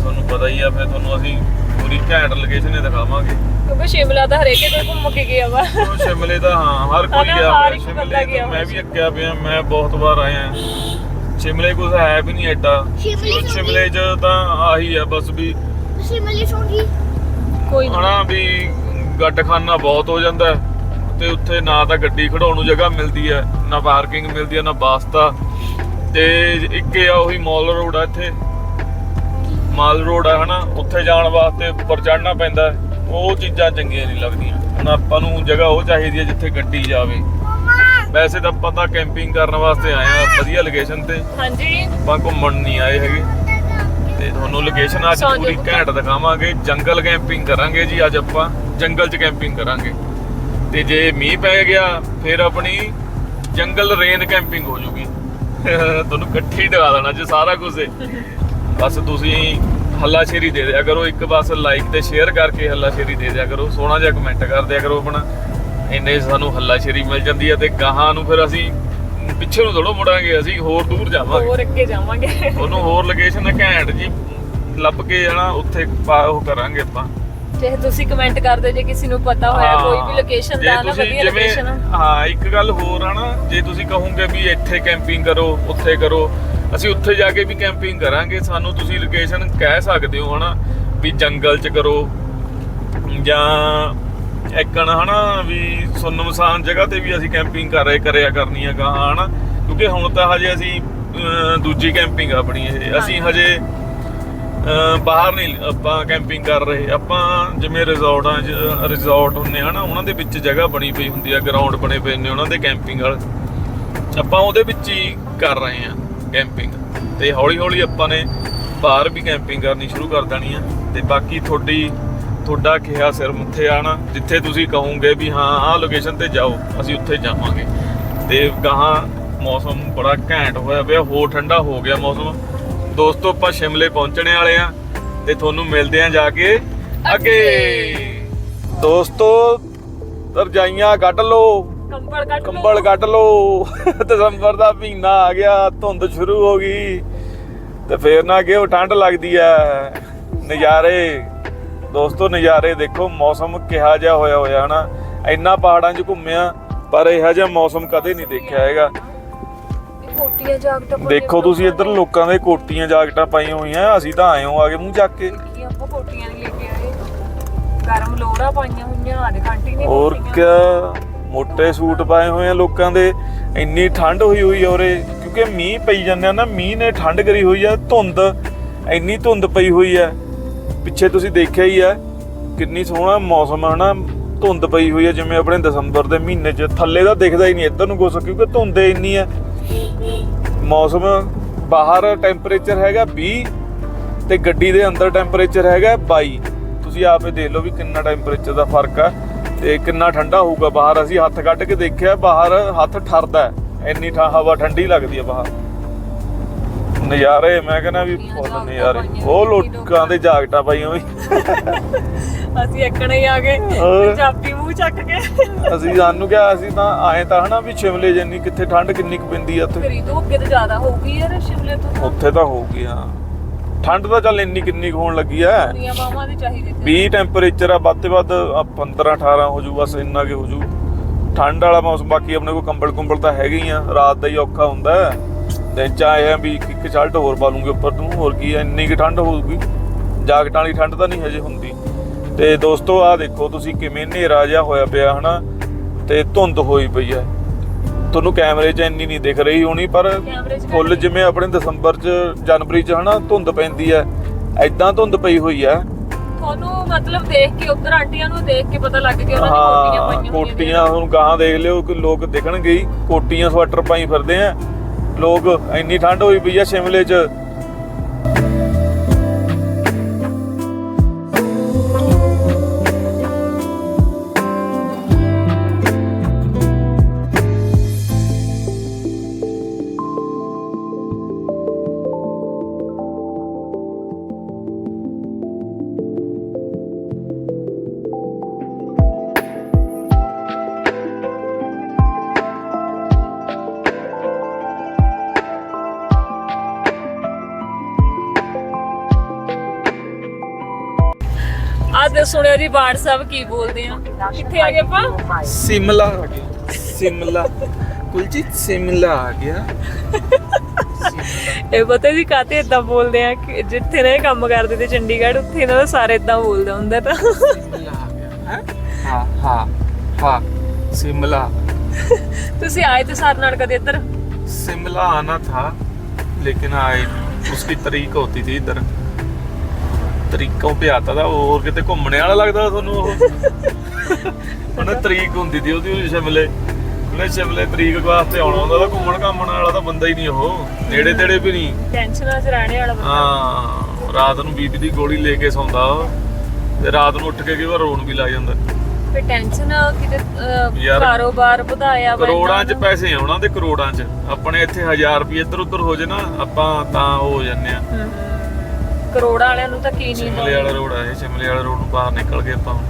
Speaker 2: ਤੁਹਾਨੂੰ ਪਤਾ ਹੀ ਆ ਫਿਰ ਤੁਹਾਨੂੰ ਅਸੀਂ ਪੂਰੀ ਘੈਂਟ ਲੋਕੇਸ਼ਨ ਹੀ ਦਿਖਾਵਾਂਗੇ।
Speaker 1: ਕਿਉਂਕਿ ਸ਼ਿਮਲਾ ਤਾਂ ਹਰੇਕੇ ਕੋਈ ਘੁੰਮ ਕੇ ਗਿਆ ਵਾ।
Speaker 2: ਉਹ ਸ਼ਿਮਲੇ ਦਾ ਹਾਂ ਹਰ ਕੋਈ
Speaker 1: ਹਨਾ,
Speaker 2: ਗਿਆ
Speaker 1: ਹਰ
Speaker 2: ਹੋਇਆ
Speaker 1: ਇੱਕ
Speaker 2: ਸ਼ਿਮਲੇ
Speaker 1: ਬੰਦਾ ਗਿਆ
Speaker 2: ਤੋਂ ਮੈਂ
Speaker 1: ਹੋਇਆ
Speaker 2: ਵੀ ਅੱਗਿਆ ਪਿਆ ਮੈਂ ਬਹੁਤ ਵਾਰ ਆਇਆ। ਸ਼ਿਮਲੇ ਕੁਝ ਹੈ ਵੀ ਨਹੀਂ ਐਡਾ।
Speaker 3: ਸ਼ਿਮਲੇ ਤੋਂ
Speaker 2: ਸ਼ਿਮਲੇ 'ਚ ਤਾਂ ਆਹੀ ਆ ਬਸ ਵੀ
Speaker 3: ਸ਼ਿਮਲੇ ਸੋਂਗੀ
Speaker 1: ਕੋਈ ਨਹੀਂ
Speaker 2: ਹਨਾ ਵੀ ਗੱਡਖਾਨਾ ਬਹੁਤ ਹੋ ਜਾਂਦਾ ਹੈ ਤੇ ਉੱਥੇ ਨਾ ਤਾਂ ਗੱਡੀ ਖੜਾਉਣ ਨੂੰ ਜਗ੍ਹਾ ਮਿਲਦੀ ਹੈ ਨਾ ਪਾਰਕਿੰਗ ਮਿਲਦੀ ਹੈ ਨਾ ਵਾਸਤਾ ਤੇ। ਇੱਕ ਇਹ ਆ ਉਹੀ ਮਾਲ ਰੋਡ ਆ ਇੱਥੇ। ਮਾਲ ਰੋਡ ਆ ਹਨਾ ਉੱਥੇ ਜਾਣ ਵਾਸਤੇ ਉੱਪਰ ਚੜ੍ਹਨਾ ਪੈਂਦਾ ਹੈ। ਉਹ ਚੀਜ਼ਾਂ ਚੰਗੀਆਂ ਨਹੀਂ ਲੱਗਦੀਆਂ। ਹੁਣ ਆਪਾਂ ਨੂੰ ਜਗ੍ਹਾ ਉਹ ਚਾਹੀਦੀ ਹੈ ਜਿੱਥੇ ਗੱਡੀ ਜਾਵੇ। ਵੈਸੇ ਤਾਂ ਆਪਾਂ ਤਾਂ ਕੈਂਪਿੰਗ ਕਰਨ ਵਾਸਤੇ ਆਏ ਆ ਵਧੀਆ ਲੋਕੇਸ਼ਨ ਤੇ।
Speaker 1: ਹਾਂਜੀ।
Speaker 2: ਆਪਾਂ ਘੁੰਮਣ ਨਹੀਂ ਆਏ ਹੈਗੇ। ਤੇ ਤੁਹਾਨੂੰ ਲੋਕੇਸ਼ਨ ਅੱਜ ਪੂਰੀ। ਘੈਂਟ ਦਿਖਾਵਾਂਗੇ। ਜੰਗਲ ਕੈਂਪਿੰਗ ਕਰਾਂਗੇ ਜੀ ਅੱਜ ਆਪਾਂ। ਜੰਗਲ 'ਚ ਕੈਂਪਿੰਗ ਕਰਾਂਗੇ। ਤੇ ਜੇ ਮੀਂਹ ਪੈ ਗਿਆ ਫਿਰ ਆਪਣੀ ਜੰਗਲ ਰੇਨ ਕੈਂਪਿੰਗ ਹੋ ਜੂਗੀ। ਤੁਹਾਨੂੰ ਇਕੱਠੀ ਡਗਾ ਦੇਣਾ ਜੇ ਸਾਰਾ ਕੁਝ। ਬਸ ਤੁਸੀਂ ਹੱਲਾਸ਼ੇਰੀ ਦੇ ਦਿਆ ਕਰੋ ਇੱਕ ਬਸ ਲਾਈਕ ਤੇ ਸ਼ੇਅਰ ਕਰਕੇ ਹੱਲਾਸ਼ੇਰੀ ਦੇ ਦਿਆ ਕਰੋ ਸੋਹਣਾ ਜਿਹਾ ਕਮੈਂਟ ਕਰ ਦਿਆ ਕਰੋ ਆਪਣਾ। ਇੰਨੇ ਸਾਨੂੰ ਹੱਲਾਸ਼ੇਰੀ ਮਿਲ ਜਾਂਦੀ ਹੈ ਤੇ ਗਾਹਾਂ ਨੂੰ ਫਿਰ ਅਸੀਂ ਪਿੱਛੇ ਨੂੰ ਥੋੜੋ ਮੁੜਾਂਗੇ ਅਸੀਂ ਹੋਰ ਦੂਰ ਜਾਵਾਂਗੇ।
Speaker 1: ਹੋਰ ਅੱਗੇ ਜਾਵਾਂਗੇ।
Speaker 2: ਉਹਨੂੰ ਹੋਰ ਲੋਕੇਸ਼ਨ ਘੈਂਟ ਜੀ ਲੱਭ ਕੇ ਜਾਣਾ ਉੱਥੇ ਉਹ ਕਰਾਂਗੇ ਆਪਾਂ।
Speaker 1: ਜੇ ਤੁਸੀਂ ਕਮੈਂਟ ਕਰਦੇ ਜੇ ਕਿਸੇ ਨੂੰ ਪਤਾ ਹੋਇਆ
Speaker 2: ਹਾਂ,
Speaker 1: ਕੋਈ ਵੀ ਲੋਕੇਸ਼ਨ ਦਾ ਨਾ ਵਧੀਆ ਲੋਕੇਸ਼ਨ
Speaker 2: ਹਾਂ ਇੱਕ ਗੱਲ ਹੋਰ ਆ ਨਾ ਜੇ ਤੁਸੀਂ ਕਹੋਗੇ ਵੀ ਇੱਥੇ ਕੈਂਪਿੰਗ ਕਰੋ ਉੱਥੇ ਕਰੋ ਅਸੀਂ ਉੱਥੇ ਜਾ ਕੇ ਵੀ ਕੈਂਪਿੰਗ ਕਰਾਂਗੇ। ਸਾਨੂੰ ਤੁਸੀਂ ਲੋਕੇਸ਼ਨ ਕਹਿ ਸਕਦੇ ਹੋ ਹਨਾ ਵੀ ਜੰਗਲ 'ਚ ਕਰੋ ਜਾਂ ਇੱਕਣ ਹਨਾ ਵੀ ਸੁੰਨਮਸਾਨ ਜਗ੍ਹਾ ਤੇ ਵੀ ਅਸੀਂ ਕੈਂਪਿੰਗ ਕਰ ਰਹੇ ਕਰਿਆ ਕਰਨੀ ਆ ਗਾਹਾਂ ਹਨਾ। ਕਿਉਂਕਿ ਹੁਣ ਤਾਂ ਹਜੇ ਅਸੀਂ ਦੂਜੀ ਕੈਂਪਿੰਗ ਆਪਣੀ ਇਹ। ਅਸੀਂ ਹਜੇ। ਬਾਹਰ ਨਹੀਂ ਆਪਾਂ ਕੈਂਪਿੰਗ ਕਰ ਰਹੇ। ਆਪਾਂ ਜਿਵੇਂ ਰਿਜ਼ੋਰਟਾਂ 'ਚ ਰਿਜ਼ੋਰਟ ਹੁੰਨੇ ਆ ਨਾ ਉਹਨਾਂ ਦੇ ਵਿੱਚ ਜਗ੍ਹਾ ਬਣੀ ਪਈ ਹੁੰਦੀ ਆ ਗਰਾਊਂਡ ਬਣੇ ਪਏ ਨੇ ਉਹਨਾਂ ਦੇ ਕੈਂਪਿੰਗ ਵਾਲੇ। ਆਪਾਂ ਉਹਦੇ ਵਿੱਚ ਹੀ ਕਰ ਰਹੇ ਆ। ਕੈਂਪਿੰਗ ਤੇ ਹੌਲੀ ਹੌਲੀ ਆਪਾਂ ਨੇ ਬਾਹਰ ਵੀ ਕੈਂਪਿੰਗ ਕਰਨੀ ਸ਼ੁਰੂ ਕਰ ਦੇਣੀ ਆ। ਤੇ ਬਾਕੀ ਤੁਹਾਡੀ ਤੁਹਾਡਾ ਕਿਹਾ ਸਿਰ ਮੁੱਥੇ ਆਣਾ ਜਿੱਥੇ ਤੁਸੀਂ ਕਹੋਗੇ ਵੀ ਹਾਂ ਆਹ ਲੋਕੇਸ਼ਨ ਤੇ ਜਾਓ ਅਸੀਂ ਉੱਥੇ ਜਾਵਾਂਗੇ। ਤੇ ਗਾਹਾਂ ਮੌਸਮ ਬੜਾ ਘੈਂਟ ਹੋਇਆ ਪਿਆ ਹੋਰ ਠੰਡਾ ਹੋ ਗਿਆ ਮੌਸਮ। ਦੋਸਤੋ ਆਪਾਂ ਸ਼ਿਮਲੇ ਪਹੁੰਚਣੇ ਵਾਲੇ ਆ ਤੇ ਤੁਹਾਨੂੰ ਮਿਲਦੇ ਆ ਜਾ ਕੇ ਅੱਗੇ। ਦੋਸਤੋ ਰਜਾਈਆਂ ਕੱਢ ਲਓ।
Speaker 1: ਕੰਬਲ ਕੱਢ ਲਓ।
Speaker 2: ਕੰਬਲ ਕੱਢ ਲਓ। ਦਸੰਬਰ ਦਾ ਮਹੀਨਾ ਆ ਗਿਆ ਧੁੰਦ ਸ਼ੁਰੂ ਹੋ ਗਈ। ਤੇ ਫੇਰ ਨਾ ਕਿ ਉਹ ਠੰਡ ਲੱਗਦੀ ਐ। ਨਜ਼ਾਰੇ। ਦੋਸਤੋ ਨਜ਼ਾਰੇ ਦੇਖੋ ਮੌਸਮ ਕਿਹਾ ਜਿਹਾ ਹੋਇਆ ਹੋਇਆ ਹਨਾ? ਇੰਨਾ ਪਹਾੜਾਂ 'ਚ ਘੁੰਮਿਆ ਪਰ ਇਹੋ ਜਿਹਾ ਮੌਸਮ ਕਦੇ ਨਹੀਂ ਦੇਖਿਆ ਹੈਗਾ।
Speaker 1: ਕੋਟੀਆਂ ਜਾਕਟਾਂ ਪਾਈਆਂ
Speaker 2: ਦੇਖੋ ਤੁਸੀਂ ਇੱਧਰ ਲੋਕਾਂ ਦੇ ਕੋਟੀਆਂ ਜਾਕਟਾਂ ਪਾਈਆਂ ਹੋਈਆਂ ਅਸੀਂ ਤਾਂ ਆਏ ਹਾਂ ਆ ਕੇ ਮੂੰਹ ਚੱਕ ਕੇ।
Speaker 1: ਆਪਾਂ ਕੋਟੀਆਂ ਨਹੀਂ ਲੈ ਕੇ ਆਏ। ਗਰਮ ਲੋੜਾ ਪਾਈਆਂ ਹੋਈਆਂ ਆ ਦੇ ਕੰਟੀ ਨੇ
Speaker 2: ਹੋਰ ਕਿਆ? ਮੋਟੇ ਸੂਟ ਪਾਏ ਹੋਏ ਆ ਲੋਕਾਂ ਦੇ, ਇੰਨੀ ਠੰਡ ਹੋਈ ਹੋਈ ਆ ਉਰੇ, ਕਿਉਂਕਿ ਮੀਂਹ ਪਈ ਜਾਂਦੇ ਆ ਨਾ, ਮੀਂਹ ਨੇ ਠੰਡ ਕਰੀ ਹੋਈ ਆ, ਧੁੰਦ, ਇੰਨੀ ਧੁੰਦ ਪਈ ਹੋਈ ਆ। ਪਿੱਛੇ ਤੁਸੀਂ ਦੇਖਿਆ ਹੀ ਆ, ਕਿੰਨੀ ਸੋਹਣਾ ਮੌਸਮ ਆ ਨਾ, ਧੁੰਦ ਪਈ ਹੋਈ ਆ, ਜਿਵੇਂ ਆਪਣੇ ਦਸੰਬਰ ਦੇ ਮਹੀਨੇ 'ਚ, ਥੱਲੇ ਦਾ ਦਿਖਦਾ ਹੀ ਨਹੀਂ, ਇੱਧਰ ਨੂੰ ਕੁਛ ਕਿਉਂਕਿ ਧੁੰਦ ਇੰਨੀ ਆ। ਮੌਸਮ ਬਾਹਰ ਟੈਂਪਰੇਚਰ ਹੈਗਾ 20 ਤੇ ਗੱਡੀ ਦੇ ਅੰਦਰ ਟੈਂਪਰੇਚਰ ਹੈਗਾ 22 ਤੁਸੀਂ ਆਪੇ ਦੇਖ ਲਓ ਵੀ ਕਿੰਨਾ ਟੈਂਪਰੇਚਰ ਦਾ ਫ਼ਰਕ ਆ। ਤੇ ਕਿੰਨਾ ਠੰਡਾ ਹੋਊਗਾ ਬਾਹਰ? ਅਸੀਂ ਹੱਥ ਕੱਢ ਕੇ ਦੇਖਿਆ ਬਾਹਰ ਹੱਥ ਠਰਦਾ। ਇੰਨੀ ਠਾ ਹਵਾ ਠੰਡੀ ਲੱਗਦੀ ਹੈ ਬਾਹਰ। ਨਜ਼ਾਰੇ ਮੈਂ ਕਹਿੰਦਾ ਵੀ ਫੁੱਲ ਨਜ਼ਾਰੇ। ਉਹ ਲੋਕਾਂ ਦੇ ਜਾਕਟਾਂ ਪਾਈਆਂ ਹੋਈ
Speaker 1: ਅਸੀਂ ਇੱਕਣੇ ਆ ਗਏ। ਪੰਜਾਬੀ ਮੂੰਹ ਚੱਕ ਕੇ।
Speaker 2: ਅਸੀਂ ਸਾਨੂੰ ਕਿਹਾ ਅਸੀਂ ਤਾਂ ਆਏ ਤਾਂ ਹਨਾ ਵੀ ਸ਼ਿਮਲੇ ਜਿੰਨੀ ਕਿੱਥੇ ਠੰਡ ਕਿੰਨੀ ਕੁ ਪੈਂਦੀ ਆ ਉੱਥੇ।
Speaker 1: ਫਰੀ ਤੋਂ ਅੱਗੇ ਤਾਂ ਜ਼ਿਆਦਾ ਹੋਊਗੀ ਯਾਰ ਸ਼ਿਮਲੇ ਤੋਂ
Speaker 2: ਉੱਥੇ ਤਾਂ ਹੋਊਗੀ ਹਾਂ। ਠੰਡ ਤਾਂ ਚੱਲ ਇੰਨੀ ਕਿੰਨੀ ਹੋਣ ਲੱਗੀ ਆ
Speaker 1: ਦੁਨੀਆ ਮਾਵਾਂ ਦੀ ਚਾਹੀਦੀ ਤੇ
Speaker 2: 20 ਟੈਂਪਰੇਚਰ ਆ ਵੱਧ ਤੇ ਵੱਧ ਆ 15 18 ਹੋ ਜੂ ਬਸ ਇੰਨਾ ਕਿ ਹੋ ਜੂ। ਠੰਡ ਵਾਲਾ ਮੌਸਮ ਬਾਕੀ ਆਪਣੇ ਕੋਲ ਕੰਬਲ ਕੁੰਬਲ ਤਾਂ ਹੈਗੇ ਹੀ ਆ ਰਾਤ ਦਾ ਹੀ ਔਖਾ ਹੁੰਦਾ ਹੈ। ਦਿਨ ਚ ਆਏ ਆ ਵੀ ਇੱਕ ਇੱਕ ਸ਼ਰਟ ਹੋਰ ਪਾ ਲੂੰਗੇ ਉੱਪਰ ਨੂੰ ਹੋਰ ਕੀ ਆ ਇੰਨੀ ਕਿ ਠੰਡ ਹੋਊਗੀ। ਜਾਕਟਾਂ ਵਾਲੀ ਠੰਡ ਤਾਂ ਨਹੀਂ ਹਜੇ ਹੁੰਦੀ। ਤੇ ਦੋਸਤੋ ਆ ਦੇਖੋ ਤੁਸੀਂ ਕਿਵੇਂ ਹਨੇਰਾ ਜਿਹਾ ਹੋਇਆ ਪਿਆ ਹਨਾ ਤੇ ਧੁੰਦ ਹੋਈ ਪਈ ਹੈ ਤੁਹਾਨੂੰ ਕੈਮਰੇ 'ਚ ਇੰਨੀ ਨਹੀਂ ਦਿਖ ਰਹੀ ਹੋਣੀ ਪਰ ਫੁੱਲ ਜਿਵੇਂ ਆਪਣੇ ਦਸੰਬਰ 'ਚ ਜਨਵਰੀ 'ਚ ਹਨਾ ਧੁੰਦ ਪੈਂਦੀ ਹੈ। ਐਦਾਂ ਧੁੰਦ ਪਈ ਹੋਈ ਹੈ।
Speaker 1: ਤੁਹਾਨੂੰ ਮਤਲਬ ਦੇਖ ਕੇ ਉਧਰ ਆਂਟੀਆਂ ਨੂੰ ਦੇਖ ਕੇ ਪਤਾ ਲੱਗ ਗਿਆ ਉਹਨਾਂ ਦੀ ਕੋਟੀਆਂ ਪਾਈਆਂ
Speaker 2: ਕੋਟੀਆਂ ਹੁਣ ਗਾਹਾਂ ਦੇਖ ਲਿਓ ਕਿ ਲੋਕ ਦਿਖਣਗੇ ਹੀ। ਕੋਟੀਆਂ ਸਵੈਟਰ ਪਾਈ ਫਿਰਦੇ ਆ। ਲੋਕ ਇੰਨੀ ਠੰਡ ਹੋਈ ਪਈ ਆ ਸ਼ਿਮਲੇ 'ਚ।
Speaker 1: ਬਾੜ ਸਾਹਿਬ ਕੀ ਬੋਲਦੇ ਆ ਕਿੱਥੇ ਆ ਗਏ ਆਪਾਂ
Speaker 2: ਸਿਮਲਾ ਆ ਗਿਆ ਸਿਮਲਾ ਕੁਲਜੀਤ ਸਿਮਲਾ ਆ ਗਿਆ
Speaker 1: ਇਹ ਪਤਾ ਜੀ ਕਾਤੇ ਇਦਾਂ ਬੋਲਦੇ ਆ ਕਿ ਜਿੱਥੇ ਨੇ ਕੰਮ ਕਰਦੇ ਤੇ ਚੰਡੀਗੜ੍ਹ ਉੱਥੇ ਇਹਨਾਂ ਦਾ ਸਾਰੇ ਇਦਾਂ ਬੋਲਦਾ ਹੁੰਦਾ ਤਾਂ
Speaker 2: ਸਿਮਲਾ ਆ ਗਿਆ ਹੈ ਹਾਂ ਹਾਂ ਹਾਂ ਸਿਮਲਾ
Speaker 1: ਤੁਸੀਂ ਆਏ ਤੇ ਸਾਰ ਨਾਲ ਕਦੇ ਇੱਧਰ
Speaker 2: शिमला आना था लेकिन आए उसकी तरीक होती थी इधर ਤਰੀਕੋਂ ਭਿਆਤਾ ਦਾ ਹੋਰ ਕਿਤੇ ਘੁੰਮਣੇ ਵਾਲਾ ਲੱਗਦਾ ਤੁਹਾਨੂੰ ਉਹ। ਉਹਨਾਂ ਤਰੀਕ ਹੁੰਦੀ ਦੀ ਉਹਦੀ ਸ਼ਿਮਲੇ। ਉਹਨੇ ਸ਼ਿਮਲੇ ਤਰੀਕ ਵਾਸਤੇ ਆਉਣਾ ਹੁੰਦਾ ਤਾਂ ਘੁੰਮਣ ਘਾਮਣ ਵਾਲਾ ਤਾਂ ਬੰਦਾ ਹੀ ਨਹੀਂ ਉਹ। ਨੇੜੇ ਤੇੜੇ ਵੀ ਨਹੀਂ।
Speaker 1: ਟੈਨਸ਼ਨਾਂ 'ਚ ਰਹਿਣੇ ਵਾਲਾ ਬੰਦਾ।
Speaker 2: ਹਾਂ ਰਾਤ ਨੂੰ ਬੀਬੀ ਦੀ ਗੋਲੀ ਲੈ ਕੇ ਸੌਂਦਾ ਤੇ ਰਾਤ ਨੂੰ ਉੱਠ ਕੇ ਕਈ ਵਾਰ ਰੋਣ ਵੀ ਲੱਗ ਜਾਂਦਾ।
Speaker 1: ਫਿਰ ਟੈਨਸ਼ਨ ਕਿਤੇ ਕਾਰੋਬਾਰ ਵਧਾਇਆ
Speaker 2: ਕਰੋੜਾਂ 'ਚ ਪੈਸੇ ਆਉਣਾ ਉਹਨਾਂ ਕਰੋੜਾਂ 'ਚ। ਆਪਣੇ ਇੱਥੇ 1000 ਰੁਪਏ ਇੱਧਰ ਉੱਧਰ ਹੋ ਜੇ ਨਾ ਆਪਾਂ ਤਾਂ ਉਹ ਹੋ ਜਾਂਦੇ ਆ।
Speaker 1: ਕਰੋੜਾਂ ਵਾਲਿਆਂ ਨੂੰ ਤਾਂ ਕੀ ਨਹੀਂ
Speaker 2: ਸ਼ਿਮਲੇ ਵਾਲਾ ਰੋਡ ਆ ਇਹ ਸ਼ਿਮਲੇ ਵਾਲਾ ਰੋਡ ਨੂੰ ਬਾਹਰ ਨਿਕਲ ਗਏ ਆਪਾਂ ਹੁਣ।